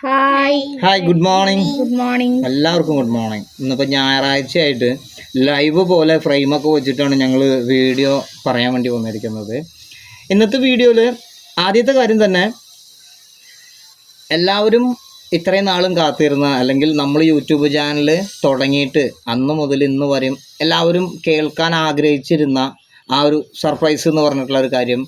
Hi hi good morning good morning എല്ലാവർക്കും good morning ഇന്നിപ്പോൾ ഞായറാഴ്ച ആയിട്ട് ലൈവ് പോലെ ഫ്രെയിമൊക്കെ വെച്ചിട്ടാണ് ഞങ്ങൾ വീഡിയോ പറയാൻ വേണ്ടി വന്നിരിക്കുന്നത്. ഇന്നത്തെ വീഡിയോയിൽ ആദ്യത്തെ കാര്യം തന്നെ എല്ലാവരും ഇത്രയും നാളും കാത്തിരുന്ന അല്ലെങ്കിൽ നമ്മൾ യൂട്യൂബ് ചാനൽ തുടങ്ങിയിട്ട് അന്ന് മുതൽ ഇന്ന് വരെയും എല്ലാവരും കേൾക്കാൻ ആഗ്രഹിച്ചിരുന്ന ആ ഒരു സർപ്രൈസ് എന്ന് പറഞ്ഞിട്ടുള്ള ഒരു കാര്യം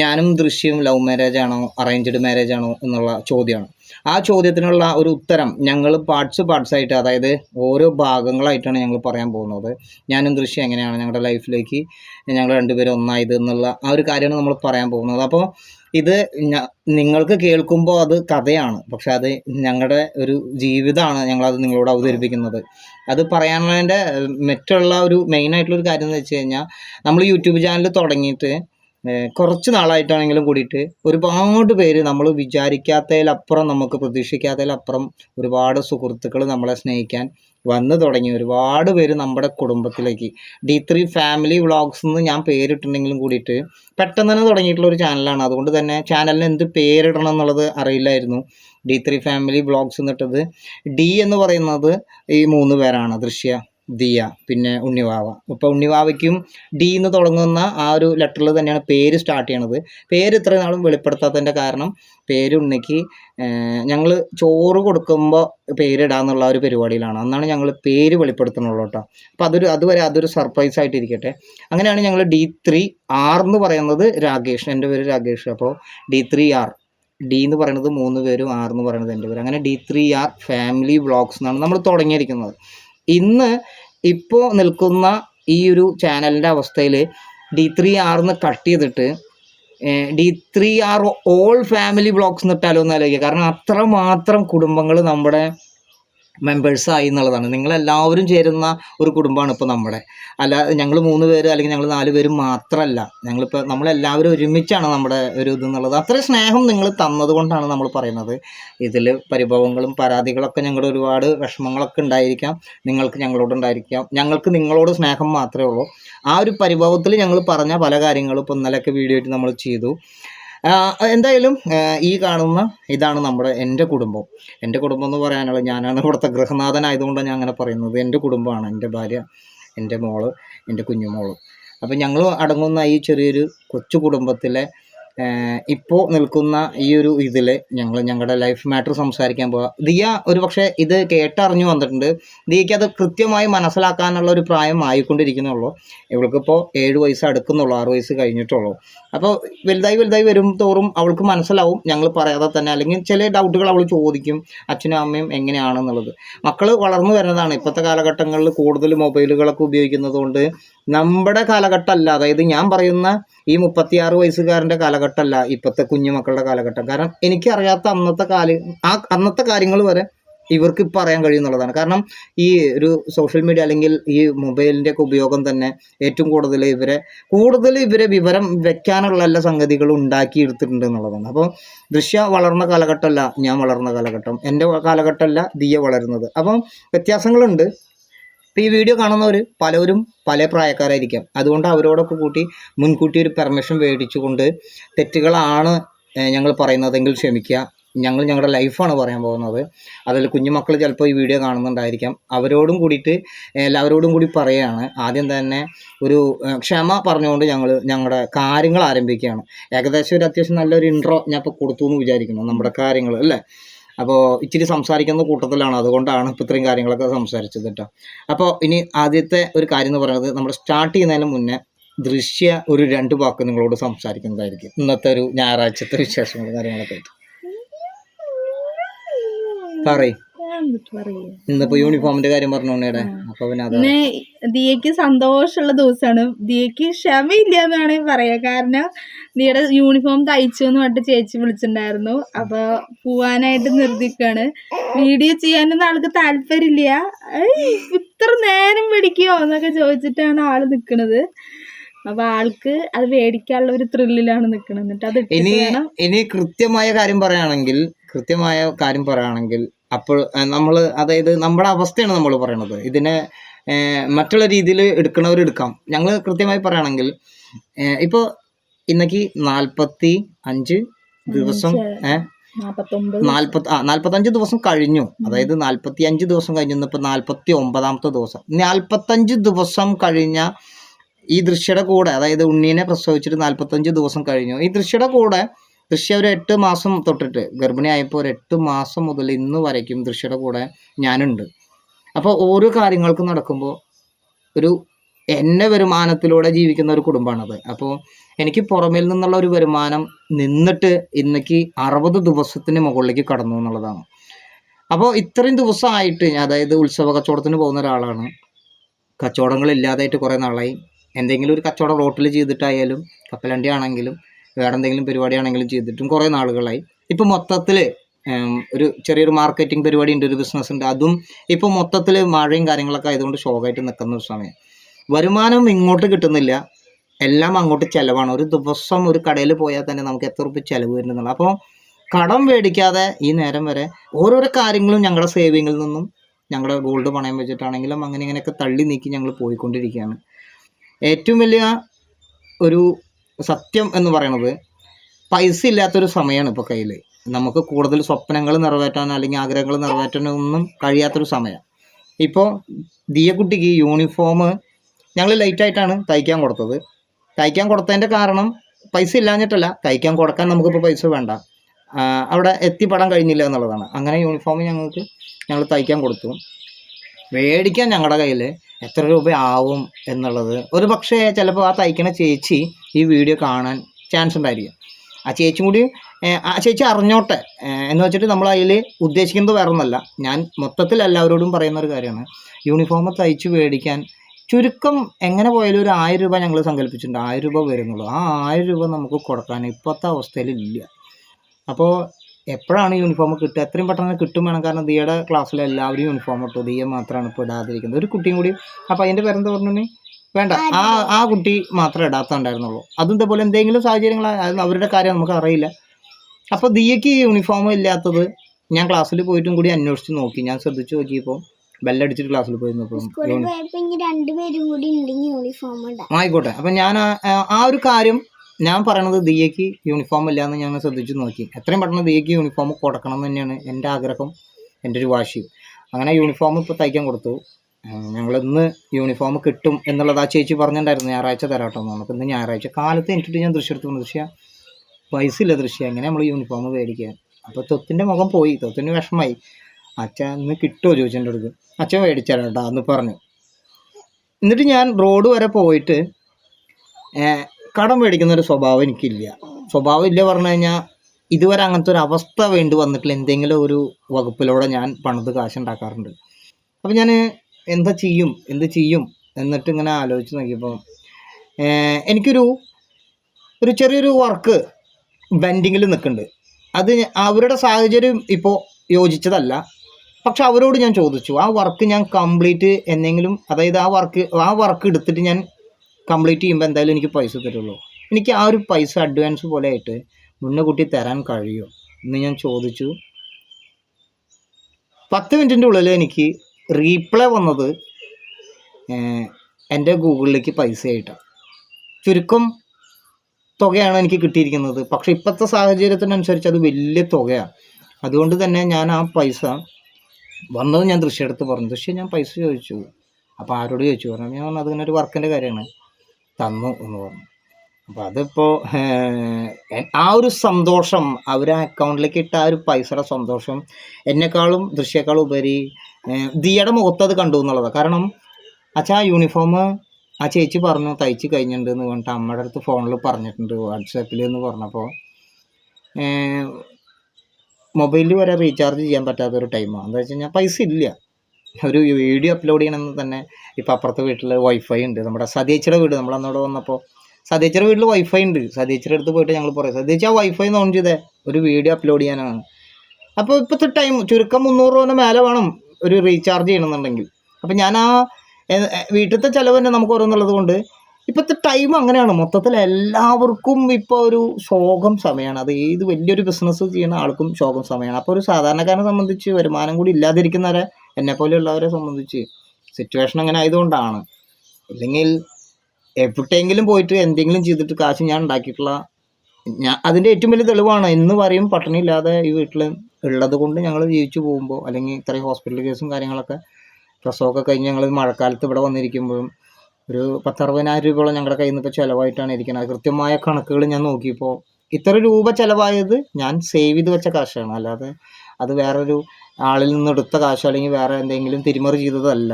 ഞാനും ദൃശ്യം ലവ് മാരേജ് ആണോ അറേഞ്ച്ഡ് മാരേജ് ആണോ എന്നുള്ള ചോദ്യമാണ്. ആ ചോദ്യത്തിനുള്ള ഒരു ഉത്തരം ഞങ്ങൾ പാർട്സ് പാർട്സ് ആയിട്ട് അതായത് ഓരോ ഭാഗങ്ങളായിട്ടാണ് ഞങ്ങൾ പറയാൻ പോകുന്നത്. ഞാനും ദൃശ്യം എങ്ങനെയാണ് ഞങ്ങളുടെ ലൈഫിലേക്ക് ഞങ്ങൾ രണ്ടുപേരും ഒന്നായത് എന്നുള്ള ആ ഒരു കാര്യമാണ് നമ്മൾ പറയാൻ പോകുന്നത്. അപ്പോൾ ഇത് നിങ്ങൾക്ക് കേൾക്കുമ്പോൾ അത് കഥയാണ്. പക്ഷെ അത് ഞങ്ങളുടെ ഒരു ജീവിതമാണ് ഞങ്ങളത് നിങ്ങളോട് അവതരിപ്പിക്കുന്നത്. അത് പറയാനുള്ളതിന്റെ മറ്റുള്ള ഒരു മെയിൻ ആയിട്ടുള്ള ഒരു കാര്യം എന്ന് വെച്ച് കഴിഞ്ഞാൽ നമ്മൾ യൂട്യൂബ് ചാനൽ തുടങ്ങിയിട്ട് കുറച്ച് നാളായിട്ടാണെങ്കിലും കൂടിയിട്ട് ഒരുപാട് പേര് നമ്മൾ വിചാരിക്കാത്തതിലപ്പുറം നമുക്ക് പ്രതീക്ഷിക്കാത്തതിലപ്പുറം ഒരുപാട് സുഹൃത്തുക്കൾ നമ്മളെ സ്നേഹിക്കാൻ വന്നു തുടങ്ങി. ഒരുപാട് പേര് നമ്മുടെ കുടുംബത്തിലേക്ക്. ഡി ത്രീ ഫാമിലി വ്ളോഗ്സ് എന്ന് ഞാൻ പേരിട്ടുണ്ടെങ്കിലും കൂടിയിട്ട് പെട്ടെന്ന് തന്നെ തുടങ്ങിയിട്ടുള്ള ഒരു ചാനലാണ്. അതുകൊണ്ട് തന്നെ ചാനലിന് എന്ത് പേരിടണം എന്നുള്ളത് അറിയില്ലായിരുന്നു. ഡി ത്രീ ഫാമിലി വ്ളോഗ്സ് എന്നിട്ടത്. ഡി എന്ന് പറയുന്നത് ഈ മൂന്ന് പേരാണ്. ദൃശ്യ. ദിയ പിന്നെ ഉണ്ണിവാവ. ഇപ്പോൾ ഉണ്ണിവാവയ്ക്കും ഡി എന്ന് തുടങ്ങുന്ന ആ ഒരു ലെറ്ററിൽ തന്നെയാണ് പേര് സ്റ്റാർട്ട് ചെയ്യണത്. പേര് ഇത്ര നാളും വെളിപ്പെടുത്താത്തതിന്റെ കാരണം പേര് ഉണ്ണിക്ക് ഞങ്ങൾ ചോറ് കൊടുക്കുമ്പോൾ പേരിടാന്നുള്ള ഒരു പരിപാടിയിലാണ്. അന്നാണ് ഞങ്ങൾ പേര് വെളിപ്പെടുത്തണുള്ളൂ കേട്ടോ. അപ്പോൾ അതൊരു അതുവരെ അതൊരു സർപ്രൈസ് ആയിട്ടിരിക്കട്ടെ. അങ്ങനെയാണ് ഞങ്ങൾ ഡി ത്രീ ആർ എന്ന് പറയുന്നത് രാകേഷ് എന്റെ പേര് രാകേഷ്. അപ്പോൾ ഡി ത്രീ ആർ ഡി എന്ന് പറയുന്നത് മൂന്ന് പേരും ആർ എന്ന് പറയുന്നത് എന്റെ പേര്. അങ്ങനെ D three R family vlogs എന്നാണ് നമ്മൾ തുടങ്ങിയിരിക്കുന്നത്. ഇന്ന് ഇപ്പോൾ നിൽക്കുന്ന ഈ ഒരു ചാനലിന്റെ അവസ്ഥയിൽ ഡി ത്രീ ആറിന്ന് കട്ട് ചെയ്തിട്ട് D three R all family blogs എന്ന് ആലോചിക്കുക. കാരണം അത്രമാത്രം കുടുംബങ്ങൾ നമ്മുടെ മെമ്പേഴ്സായി എന്നുള്ളതാണ്. നിങ്ങളെല്ലാവരും ചേരുന്ന ഒരു കുടുംബമാണ് ഇപ്പോൾ നമ്മുടെ. അല്ല ഞങ്ങൾ മൂന്ന് പേര് അല്ലെങ്കിൽ ഞങ്ങൾ നാല് പേര് മാത്രമല്ല ഞങ്ങളിപ്പോൾ നമ്മളെല്ലാവരും ഒരുമിച്ചാണ് നമ്മുടെ ഒരു ഇത് എന്നുള്ളത്. അത്ര സ്നേഹം നിങ്ങൾ തന്നത് കൊണ്ടാണ് നമ്മൾ പറയുന്നത്. ഇതിൽ പരിഭവങ്ങളും പരാതികളൊക്കെ ഞങ്ങളുടെ ഒരുപാട് വിഷമങ്ങളൊക്കെ ഉണ്ടായിരിക്കാം. നിങ്ങൾക്ക് ഞങ്ങളോട് ഉണ്ടായിരിക്കാം. ഞങ്ങൾക്ക് നിങ്ങളോട് സ്നേഹം മാത്രമേ ഉള്ളൂ. ആ ഒരു പരിഭവത്തിൽ ഞങ്ങൾ പറഞ്ഞ പല കാര്യങ്ങളും ഇപ്പോൾ ഇന്നലെയൊക്കെ വീഡിയോ ആയിട്ട് നമ്മൾ ചെയ്തു. എന്തായാലും ഈ കാണുന്ന ഇതാണ് നമ്മുടെ എന്റെ കുടുംബം. എന്റെ കുടുംബം എന്ന് പറയാനുള്ളത് ഞാനാണ് ഇവിടുത്തെ ഗൃഹനാഥനായതുകൊണ്ടാണ് ഞാൻ അങ്ങനെ പറയുന്നത്. എന്റെ കുടുംബമാണ് എന്റെ ഭാര്യ എന്റെ മോൾ എന്റെ കുഞ്ഞുമോൾ. അപ്പം ഞങ്ങൾ അടങ്ങുന്ന ഈ ചെറിയൊരു കൊച്ചു കുടുംബത്തിലെ ഇപ്പോൾ നിൽക്കുന്ന ഈ ഒരു ഇതിൽ ഞങ്ങൾ ഞങ്ങളുടെ ലൈഫ് മാറ്റർ സംസാരിക്കാൻ പോവാ. ദിയ ഒരു പക്ഷേ ഇത് കേട്ടറിഞ്ഞു വന്നിട്ടുണ്ട്. ദിയയ്ക്ക് അത് കൃത്യമായി മനസ്സിലാക്കാനുള്ള ഒരു പ്രായം ആയിക്കൊണ്ടിരിക്കുന്നുള്ളൂ. ഇവൾക്കിപ്പോൾ ഏഴ് വയസ്സ് അടുക്കുന്നുള്ളൂ ആറ് വയസ്സ് കഴിഞ്ഞിട്ടുള്ളൂ. അപ്പോൾ വലുതായി വലുതായി വരും തോറും അവൾക്ക് മനസ്സിലാവും. ഞങ്ങൾ പറയാതെ തന്നെ അല്ലെങ്കിൽ ചില ഡൗട്ടുകൾ അവൾ ചോദിക്കും. അച്ഛനും അമ്മയും എങ്ങനെയാണെന്നുള്ളത്. മക്കൾ വളർന്നു വരുന്നതാണ്. ഇപ്പോഴത്തെ കാലഘട്ടങ്ങളിൽ കൂടുതൽ മൊബൈലുകളൊക്കെ ഉപയോഗിക്കുന്നത് കൊണ്ട് നമ്മുടെ കാലഘട്ടമല്ല. അതായത് ഞാൻ പറയുന്ന ഈ മുപ്പത്തിയാറ് വയസ്സുകാരന്റെ കാലഘട്ടമല്ല ഇപ്പോഴത്തെ കുഞ്ഞുമക്കളുടെ കാലഘട്ടം. കാരണം എനിക്കറിയാത്ത അന്നത്തെ കാല ആ അന്നത്തെ കാര്യങ്ങൾ വരെ ഇവർക്ക് പറയാൻ കഴിയുന്നുള്ളതാണ്. കാരണം ഈ ഒരു സോഷ്യൽ മീഡിയ അല്ലെങ്കിൽ ഈ മൊബൈലിന്റെ ഒക്കെ ഉപയോഗം തന്നെ ഏറ്റവും കൂടുതൽ ഇവരെ കൂടുതൽ ഇവരെ വിവരം വെക്കാനുള്ള എല്ലാ സംഗതികളും ഉണ്ടാക്കി എടുത്തിട്ടുണ്ട് എന്നുള്ളതാണ്. അപ്പോൾ ദൃശ്യ വളർന്ന കാലഘട്ടമല്ല ഞാൻ വളർന്ന കാലഘട്ടം. എന്റെ കാലഘട്ടമല്ല ദിയ വളരുന്നത്. അപ്പം വ്യത്യാസങ്ങളുണ്ട്. ഇപ്പോൾ ഈ വീഡിയോ കാണുന്നവർ പലരും പല പ്രായക്കാരായിരിക്കാം. അതുകൊണ്ട് അവരോടൊക്കെ കൂട്ടി മുൻകൂട്ടി ഒരു പെർമിഷൻ മേടിച്ചുകൊണ്ട് തെറ്റുകളാണ് ഞങ്ങൾ പറയുന്നതെങ്കിൽ ക്ഷമിക്കുക. ഞങ്ങൾ ഞങ്ങളുടെ ലൈഫാണ് പറയാൻ പോകുന്നത്. അതിൽ കുഞ്ഞുമക്കൾ ചിലപ്പോൾ ഈ വീഡിയോ കാണുന്നുണ്ടായിരിക്കാം. അവരോടും കൂടിയിട്ട് എല്ലാവരോടും കൂടി പറയുകയാണ് ആദ്യം തന്നെ ഒരു ക്ഷമ പറഞ്ഞുകൊണ്ട് ഞങ്ങൾ ഞങ്ങളുടെ കാര്യങ്ങൾ ആരംഭിക്കുകയാണ്. ഏകദേശം ഒരു അത്യാവശ്യം നല്ലൊരു ഇൻട്രോ ഞാൻ ഇപ്പോൾ കൊടുത്തു എന്ന് വിചാരിക്കുന്നു നമ്മുടെ കാര്യങ്ങൾ അല്ലേ? അപ്പോൾ ഇച്ചിരി സംസാരിക്കുന്ന കൂട്ടത്തിലാണ്. അതുകൊണ്ടാണ് ഇപ്പോൾ ഇത്രയും കാര്യങ്ങളൊക്കെ സംസാരിച്ചത് കേട്ടോ. അപ്പോൾ ഇനി ആദ്യത്തെ ഒരു കാര്യം എന്ന് പറയുന്നത് നമ്മൾ സ്റ്റാർട്ട് ചെയ്യുന്നതിന് മുന്നേ ദൃശ്യ ഒരു രണ്ട് വാക്ക് നിങ്ങളോട് സംസാരിക്കുന്നതായിരിക്കും. ഇന്നത്തെ ഒരു ഞായറാഴ്ചത്തെ വിശേഷങ്ങളും കാര്യങ്ങളൊക്കെ ആയിട്ട്. പറയും. ഇന്നിപ്പോ യൂണിഫോമിന്റെ കാര്യം പറഞ്ഞു ഉണ്ണിയുടെ അപ്പൊ പിന്നെ ദിയക്ക് സന്തോഷമുള്ള ദിവസമാണ്. ദിയക്ക് ക്ഷമയില്ല എന്ന് വേണമെങ്കിൽ പറയാം. കാരണം ദിയുടെ യൂണിഫോം തയ്ച്ചു എന്ന് പറഞ്ഞിട്ട് ചേച്ചി വിളിച്ചിട്ടുണ്ടായിരുന്നു. അപ്പൊ പോവാനായിട്ട് നിർത്തിക്കാണ്. വീഡിയോ ചെയ്യാനൊന്നും ആൾക്ക് താല്പര്യമില്ല. ഇത്ര നേരം പിടിക്കുമോ എന്നൊക്കെ ചോദിച്ചിട്ടാണ് ആൾ നിക്കണത്. അപ്പൊ ആൾക്ക് അത് മേടിക്കാനുള്ള ഒരു ത്രില്ലിലാണ് നിക്കണത്. എന്നിട്ട് അത് ഇനി ഇനി കൃത്യമായ കാര്യം പറയുകയാണെങ്കിൽ കൃത്യമായ കാര്യം പറയുകയാണെങ്കിൽ അപ്പോൾ നമ്മൾ അതായത് നമ്മുടെ അവസ്ഥയാണ് നമ്മൾ പറയണത്. ഇതിനെ മറ്റുള്ള രീതിയിൽ എടുക്കണവർ എടുക്കാം. ഞങ്ങൾ കൃത്യമായി പറയുകയാണെങ്കിൽ ഇപ്പോൾ ഇന്നേക്ക് നാൽപ്പത്തി അഞ്ച് ദിവസം നാൽപ്പത്തി ആ നാൽപ്പത്തഞ്ച് ദിവസം കഴിഞ്ഞു. അതായത് നാൽപ്പത്തി അഞ്ച് ദിവസം കഴിഞ്ഞു. ഇന്നിപ്പോൾ നാൽപ്പത്തി ഒമ്പതാമത്തെ ദിവസം നാൽപ്പത്തഞ്ച് ദിവസം കഴിഞ്ഞ ഈ ദൃശ്യയുടെ കൂടെ അതായത് ഉണ്ണീനെ പ്രസവിച്ചിട്ട് നാൽപ്പത്തഞ്ച് ദിവസം കഴിഞ്ഞു. ഈ ദൃശ്യയുടെ കൂടെ ദൃശ്യ ഒരു എട്ട് മാസം തൊട്ടിട്ട്. ഗർഭിണിയായപ്പോൾ ഒരു എട്ട് മാസം മുതൽ ഇന്ന് വരയ്ക്കും ദൃശ്യയുടെ കൂടെ ഞാനുണ്ട്. അപ്പോൾ ഓരോ കാര്യങ്ങൾക്കും നടക്കുമ്പോൾ ഒരു എന്നെ വരുമാനത്തിലൂടെ ജീവിക്കുന്ന ഒരു കുടുംബമാണത്. അപ്പോൾ എനിക്ക് പുറമേൽ നിന്നുള്ള ഒരു വരുമാനം നിന്നിട്ട് ഇന്നേക്ക് അറുപത് ദിവസത്തിന് മുകളിലേക്ക് കടന്നു എന്നുള്ളതാണ്. അപ്പോൾ ഇത്രയും ദിവസമായിട്ട് ഞാൻ അതായത് ഉത്സവ കച്ചവടത്തിന് പോകുന്ന ഒരാളാണ്. കച്ചവടങ്ങൾ ഇല്ലാതായിട്ട് കുറേ നാളായി. എന്തെങ്കിലും ഒരു കച്ചവടം റോട്ടിൽ ചെയ്തിട്ടായാലും കപ്പലണ്ടി ആണെങ്കിലും വേറെ എന്തെങ്കിലും പരിപാടിയാണെങ്കിലും ചെയ്തിട്ടും കുറേ നാളുകളായി. ഇപ്പം മൊത്തത്തിൽ ഒരു ചെറിയൊരു മാർക്കറ്റിംഗ് പരിപാടി ഉണ്ട് ഒരു ബിസിനസ് ഉണ്ട്. അതും ഇപ്പോൾ മൊത്തത്തിൽ മഴയും കാര്യങ്ങളൊക്കെ ആയതുകൊണ്ട് ഷോക്കായിട്ട് നിൽക്കുന്ന ഒരു സമയം. വരുമാനം ഇങ്ങോട്ട് കിട്ടുന്നില്ല. എല്ലാം അങ്ങോട്ട് ചിലവാണ്. ഒരു ദിവസം ഒരു കടയിൽ പോയാൽ തന്നെ നമുക്ക് എത്ര റുപ്യ ചിലവ് വരുന്നുള്ളൂ അപ്പോൾ കടം മേടിക്കാതെ ഈ നേരം വരെ ഓരോരോ കാര്യങ്ങളും ഞങ്ങളുടെ സേവിങ്ങിൽ നിന്നും ഞങ്ങളുടെ ഗോൾഡ് പണയം വെച്ചിട്ടാണെങ്കിലും അങ്ങനെ ഇങ്ങനെയൊക്കെ തള്ളി നീക്കി ഞങ്ങൾ പോയിക്കൊണ്ടിരിക്കുകയാണ്. ഏറ്റവും വലിയ ഒരു സത്യം എന്ന് പറയുന്നത് പൈസ ഇല്ലാത്തൊരു സമയമാണ് ഇപ്പോൾ കയ്യിൽ നമുക്ക് കൂടുതൽ സ്വപ്നങ്ങൾ നിറവേറ്റാൻ അല്ലെങ്കിൽ ആഗ്രഹങ്ങൾ നിറവേറ്റാനോ ഒന്നും കഴിയാത്തൊരു സമയം ഇപ്പോൾ ദിയക്കുട്ടിക്ക് യൂണിഫോം ഞങ്ങൾ ലൈറ്റായിട്ടാണ് തയ്ക്കാൻ കൊടുത്തത്. തയ്ക്കാൻ കൊടുത്തതിന്റെ കാരണം പൈസ ഇല്ലാഞ്ഞിട്ടല്ല തയ്ക്കാൻ കൊടുക്കാൻ നമുക്കിപ്പോൾ പൈസ വേണ്ട. അവിടെ എത്തിപ്പെടാൻ കഴിഞ്ഞില്ല എന്നുള്ളതാണ്. അങ്ങനെ യൂണിഫോം ഞങ്ങൾക്ക് ഞങ്ങൾ തയ്ക്കാൻ കൊടുത്തു. മേടിക്കാൻ ഞങ്ങളുടെ കയ്യിൽ എത്ര രൂപ ആവും എന്നുള്ളത്. ഒരു പക്ഷേ ചിലപ്പോൾ ആ തയ്ക്കണ ചേച്ചി ഈ വീഡിയോ കാണാൻ ചാൻസ് ഉണ്ടായിരിക്കും. ആ ചേച്ചി കൂടി ആ ചേച്ചി അറിഞ്ഞോട്ടെ. എന്ന് വെച്ചിട്ട് നമ്മൾ അതിൽ ഉദ്ദേശിക്കുന്നത് വേറെ ഒന്നല്ല ഞാൻ മൊത്തത്തിൽ എല്ലാവരോടും പറയുന്ന ഒരു കാര്യമാണ്. യൂണിഫോം തയ്ച്ച് മേടിക്കാൻ ചുരുക്കം എങ്ങനെ പോയാലും ഒരു ആയിരം രൂപ ഞങ്ങൾ സങ്കല്പിച്ചിട്ടുണ്ട് ആയിരം രൂപ വരുന്നുള്ളൂ. ആ ആയിരം രൂപ നമുക്ക് കൊടുക്കാൻ ഇപ്പോഴത്തെ അവസ്ഥയിൽ ഇല്ല അപ്പോൾ എപ്പോഴാണ് യൂണിഫോം കിട്ടുക? എത്രയും പെട്ടെന്ന് കിട്ടും വേണം. കാരണം ദിയുടെ ക്ലാസ്സിൽ എല്ലാവരും യൂണിഫോം ഇട്ടു. ദിയ മാത്രമാണ് ഇപ്പോൾ ഇടാതിരിക്കുന്നത്. ഒരു കുട്ടിയും കൂടി. അപ്പോൾ അതിന്റെ പേരെന്താ പറഞ്ഞു വേണ്ട. ആ ആ കുട്ടി മാത്രമേ ഇടാത്തുണ്ടായിരുന്നുള്ളൂ. അതും ഇതേപോലെ എന്തെങ്കിലും സാഹചര്യങ്ങൾ അവരുടെ കാര്യം നമുക്ക് അറിയില്ല. അപ്പോൾ ദിയക്ക് യൂണിഫോം ഇല്ലാത്തത് ഞാൻ ക്ലാസ്സിൽ പോയിട്ടും കൂടി അന്വേഷിച്ച് നോക്കി. ഞാൻ ശ്രദ്ധിച്ച് നോക്കിയപ്പോൾ ബെല്ലടിച്ചിട്ട് ക്ലാസ്സിൽ പോയി നോക്കും സ്കൂളിൽ പോയപ്പോ ഇനി രണ്ടുപേരും കൂടി ഉണ്ടെങ്കിൽ യൂണിഫോം ഇടാം ആയിക്കോട്ടെ. അപ്പം ഞാൻ ആ ഒരു കാര്യം ഞാൻ പറയണത് ദിയക്ക് യൂണിഫോം ഇല്ല എന്ന് ഞാൻ ശ്രദ്ധിച്ചു നോക്കി. എത്രയും പെട്ടെന്ന് ദിയക്ക് യൂണിഫോം കൊടുക്കണം എന്ന് തന്നെയാണ് എന്റെ ആഗ്രഹം എന്റെ ഒരു വാശി. അങ്ങനെ യൂണിഫോം ഇപ്പോൾ തയ്ക്കാൻ കൊടുത്തു. ഞങ്ങൾ ഇന്ന് യൂണിഫോം കിട്ടും എന്നുള്ളത് ആ ചേച്ചി പറഞ്ഞിട്ടുണ്ടായിരുന്നു ഞായറാഴ്ച തരാട്ടോ നമുക്ക് ഇന്ന് ഞായറാഴ്ച കാലത്ത് എനിക്കിട്ട് ഞാൻ ദൃശ്യം എടുത്തു ദൃശ്യ പൈസ ഇല്ല ദൃശ്യം എങ്ങനെ നമ്മൾ യൂണിഫോം മേടിക്കാൻ? അപ്പോൾ തൊത്തിന്റെ മുഖം പോയി തൊത്തിന് വിഷമായി. അച്ഛൻ ഇന്ന് കിട്ടുമോ ചോദിച്ചതിന്റെ അടുത്ത്. അച്ഛൻ മേടിച്ചാലോ കേട്ടോ പറഞ്ഞു. എന്നിട്ട് ഞാൻ റോഡ് വരെ പോയിട്ട് കടം മേടിക്കുന്ന ഒരു സ്വഭാവം എനിക്കില്ല. സ്വഭാവം ഇല്ല പറഞ്ഞു കഴിഞ്ഞാൽ ഇതുവരെ അങ്ങനത്തെ ഒരു അവസ്ഥ വേണ്ടി വന്നിട്ടില്ല. എന്തെങ്കിലും ഒരു വകുപ്പിലൂടെ ഞാൻ പണിത് കാശുണ്ടാക്കാറുണ്ട്. അപ്പം ഞാൻ എന്താ ചെയ്യും എന്ത് ചെയ്യും എന്നിട്ട് ഇങ്ങനെ ആലോചിച്ച് നോക്കിയപ്പോൾ എനിക്കൊരു ഒരു ചെറിയൊരു വർക്ക് ബെൻഡിങ്ങിൽ നിൽക്കുന്നുണ്ട്. അത് അവരുടെ സാഹചര്യം ഇപ്പോൾ യോജിച്ചതല്ല. പക്ഷെ അവരോട് ഞാൻ ചോദിച്ചു ആ വർക്ക് ഞാൻ കംപ്ലീറ്റ് എന്തെങ്കിലും അതായത് ആ വർക്ക് ആ വർക്ക് എടുത്തിട്ട് ഞാൻ കംപ്ലീറ്റ് ചെയ്യുമ്പോൾ എന്തായാലും എനിക്ക് പൈസ തരുള്ളൂ. എനിക്ക് ആ ഒരു പൈസ അഡ്വാൻസ് പോലെ ആയിട്ട് മുന്നകൂട്ടി തരാൻ കഴിയുമോ എന്ന് ഞാൻ ചോദിച്ചു. പത്ത് മിനിറ്റിന്റെ ഉള്ളിൽ എനിക്ക് റീപ്ലൈ വന്നത് എന്റെ ഗൂഗിളിലേക്ക് പൈസ ആയിട്ടാണ് ചുരുക്കം തുകയാണ് എനിക്ക് കിട്ടിയിരിക്കുന്നത്. പക്ഷേ ഇപ്പോഴത്തെ സാഹചര്യത്തിനനുസരിച്ച് അത് വലിയ തുകയാണ് അതുകൊണ്ട് തന്നെ ഞാൻ ആ പൈസ വന്നത് ഞാൻ ദൃശ്യം എടുത്ത് പറഞ്ഞു. ദൃശ്യം ഞാൻ പൈസ ചോദിച്ചു. അപ്പോൾ ആരോട് ചോദിച്ചു? പറഞ്ഞു ഞാൻ അതിങ്ങനെ ഒരു വർക്കിന്റെ കാര്യമാണ്. തന്നു എന്ന് പറഞ്ഞു. അപ്പോൾ അതിപ്പോൾ ആ ഒരു സന്തോഷം അവർ ആ അക്കൗണ്ടിലേക്ക് ഇട്ട ആ ഒരു പൈസയുടെ സന്തോഷം എന്നെക്കാളും ദൃശ്യേക്കാളും ഉപരി ദിയയുടെ മുഖത്ത് അത് കണ്ടു എന്നുള്ളതാണ്. കാരണം അച്ഛാ യൂണിഫോം ആ ചേച്ചി പറഞ്ഞു തയ്ച്ച് കഴിഞ്ഞിട്ടുണ്ട് എന്ന് പറഞ്ഞിട്ട് അമ്മയുടെ അടുത്ത് ഫോണിൽ പറഞ്ഞിട്ടുണ്ട് വാട്സാപ്പിൽ എന്ന് പറഞ്ഞപ്പോൾ മൊബൈലിൽ വരെ റീചാർജ് ചെയ്യാൻ പറ്റാത്തൊരു ടൈമാണ് എന്താ വെച്ച് കഴിഞ്ഞാൽ പൈസ ഇല്ല. ഒരു വീഡിയോ അപ്ലോഡ് ചെയ്യണമെന്ന് തന്നെ ഇപ്പോൾ അപ്പുറത്തെ വീട്ടിൽ വൈഫൈ ഉണ്ട്. നമ്മുടെ സതീച്ചയുടെ വീട് നമ്മൾ അന്നോട് വന്നപ്പോൾ സതീച്ചയുടെ വീട്ടിൽ വൈഫൈ ഉണ്ട്. സതീച്ചയുടെ അടുത്ത് പോയിട്ട് ഞങ്ങൾ പറയും സതീച്ച ആ വൈഫൈ ഓൺ ചെയ്തേ. ഒരു വീഡിയോ അപ്ലോഡ് ചെയ്യാനാണ്. അപ്പോൾ ഇപ്പോഴത്തെ ടൈം ചുരുക്കം മുന്നൂറ് രൂപ മേലെ വേണം ഒരു റീചാർജ് ചെയ്യണമെന്നുണ്ടെങ്കിൽ. അപ്പോൾ ഞാൻ ആ വീട്ടിലത്തെ ചിലവ് തന്നെ നമുക്ക് ഓരോന്നുള്ളത് കൊണ്ട് ഇപ്പോഴത്തെ ടൈം അങ്ങനെയാണ്. മൊത്തത്തിൽ എല്ലാവർക്കും ഇപ്പോൾ ഒരു ശോകം സമയമാണ് അത് ഏത് വലിയൊരു ബിസിനസ് ചെയ്യുന്ന ആൾക്കും ശോകം സമയമാണ് അപ്പോൾ ഒരു സാധാരണക്കാരനെ സംബന്ധിച്ച് വരുമാനം കൂടി ഇല്ലാതിരിക്കുന്നവരെ എന്നെ പോലെയുള്ളവരെ സംബന്ധിച്ച് സിറ്റുവേഷൻ അങ്ങനെ ആയതുകൊണ്ടാണ്. ഇല്ലെങ്കിൽ എവിടെയെങ്കിലും പോയിട്ട് എന്തെങ്കിലും ചെയ്തിട്ട് കാശ് ഞാൻ ഉണ്ടാക്കിയിട്ടുള്ള ഞാൻ അതിന്റെ ഏറ്റവും വലിയ തെളിവാണ്. എന്ന് പറയും പട്ടിണി ഇല്ലാതെ ഈ വീട്ടിൽ ഉള്ളത് കൊണ്ട് ഞങ്ങൾ ജീവിച്ചു പോകുമ്പോൾ അല്ലെങ്കിൽ ഇത്രയും ഹോസ്പിറ്റൽ കേസും കാര്യങ്ങളൊക്കെ പ്രസവമൊക്കെ കഴിഞ്ഞ് ഞങ്ങൾ മഴക്കാലത്ത് ഇവിടെ വന്നിരിക്കുമ്പോഴും ഒരു പത്തറുപതിനായിരം രൂപയോളം ഞങ്ങളുടെ കയ്യിൽ നിന്ന് ഇപ്പോൾ ചിലവായിട്ടാണ് ഇരിക്കുന്നത്. കൃത്യമായ കണക്കുകൾ ഞാൻ നോക്കിയപ്പോൾ ഇത്ര രൂപ ചിലവായത് ഞാൻ സേവ് ചെയ്ത് വെച്ച കാശാണ്. അല്ലാതെ അത് വേറൊരു ആളിൽ നിന്ന് എടുത്ത കാശോ അല്ലെങ്കിൽ വേറെ എന്തെങ്കിലും തിരിമറി ചെയ്തതല്ല.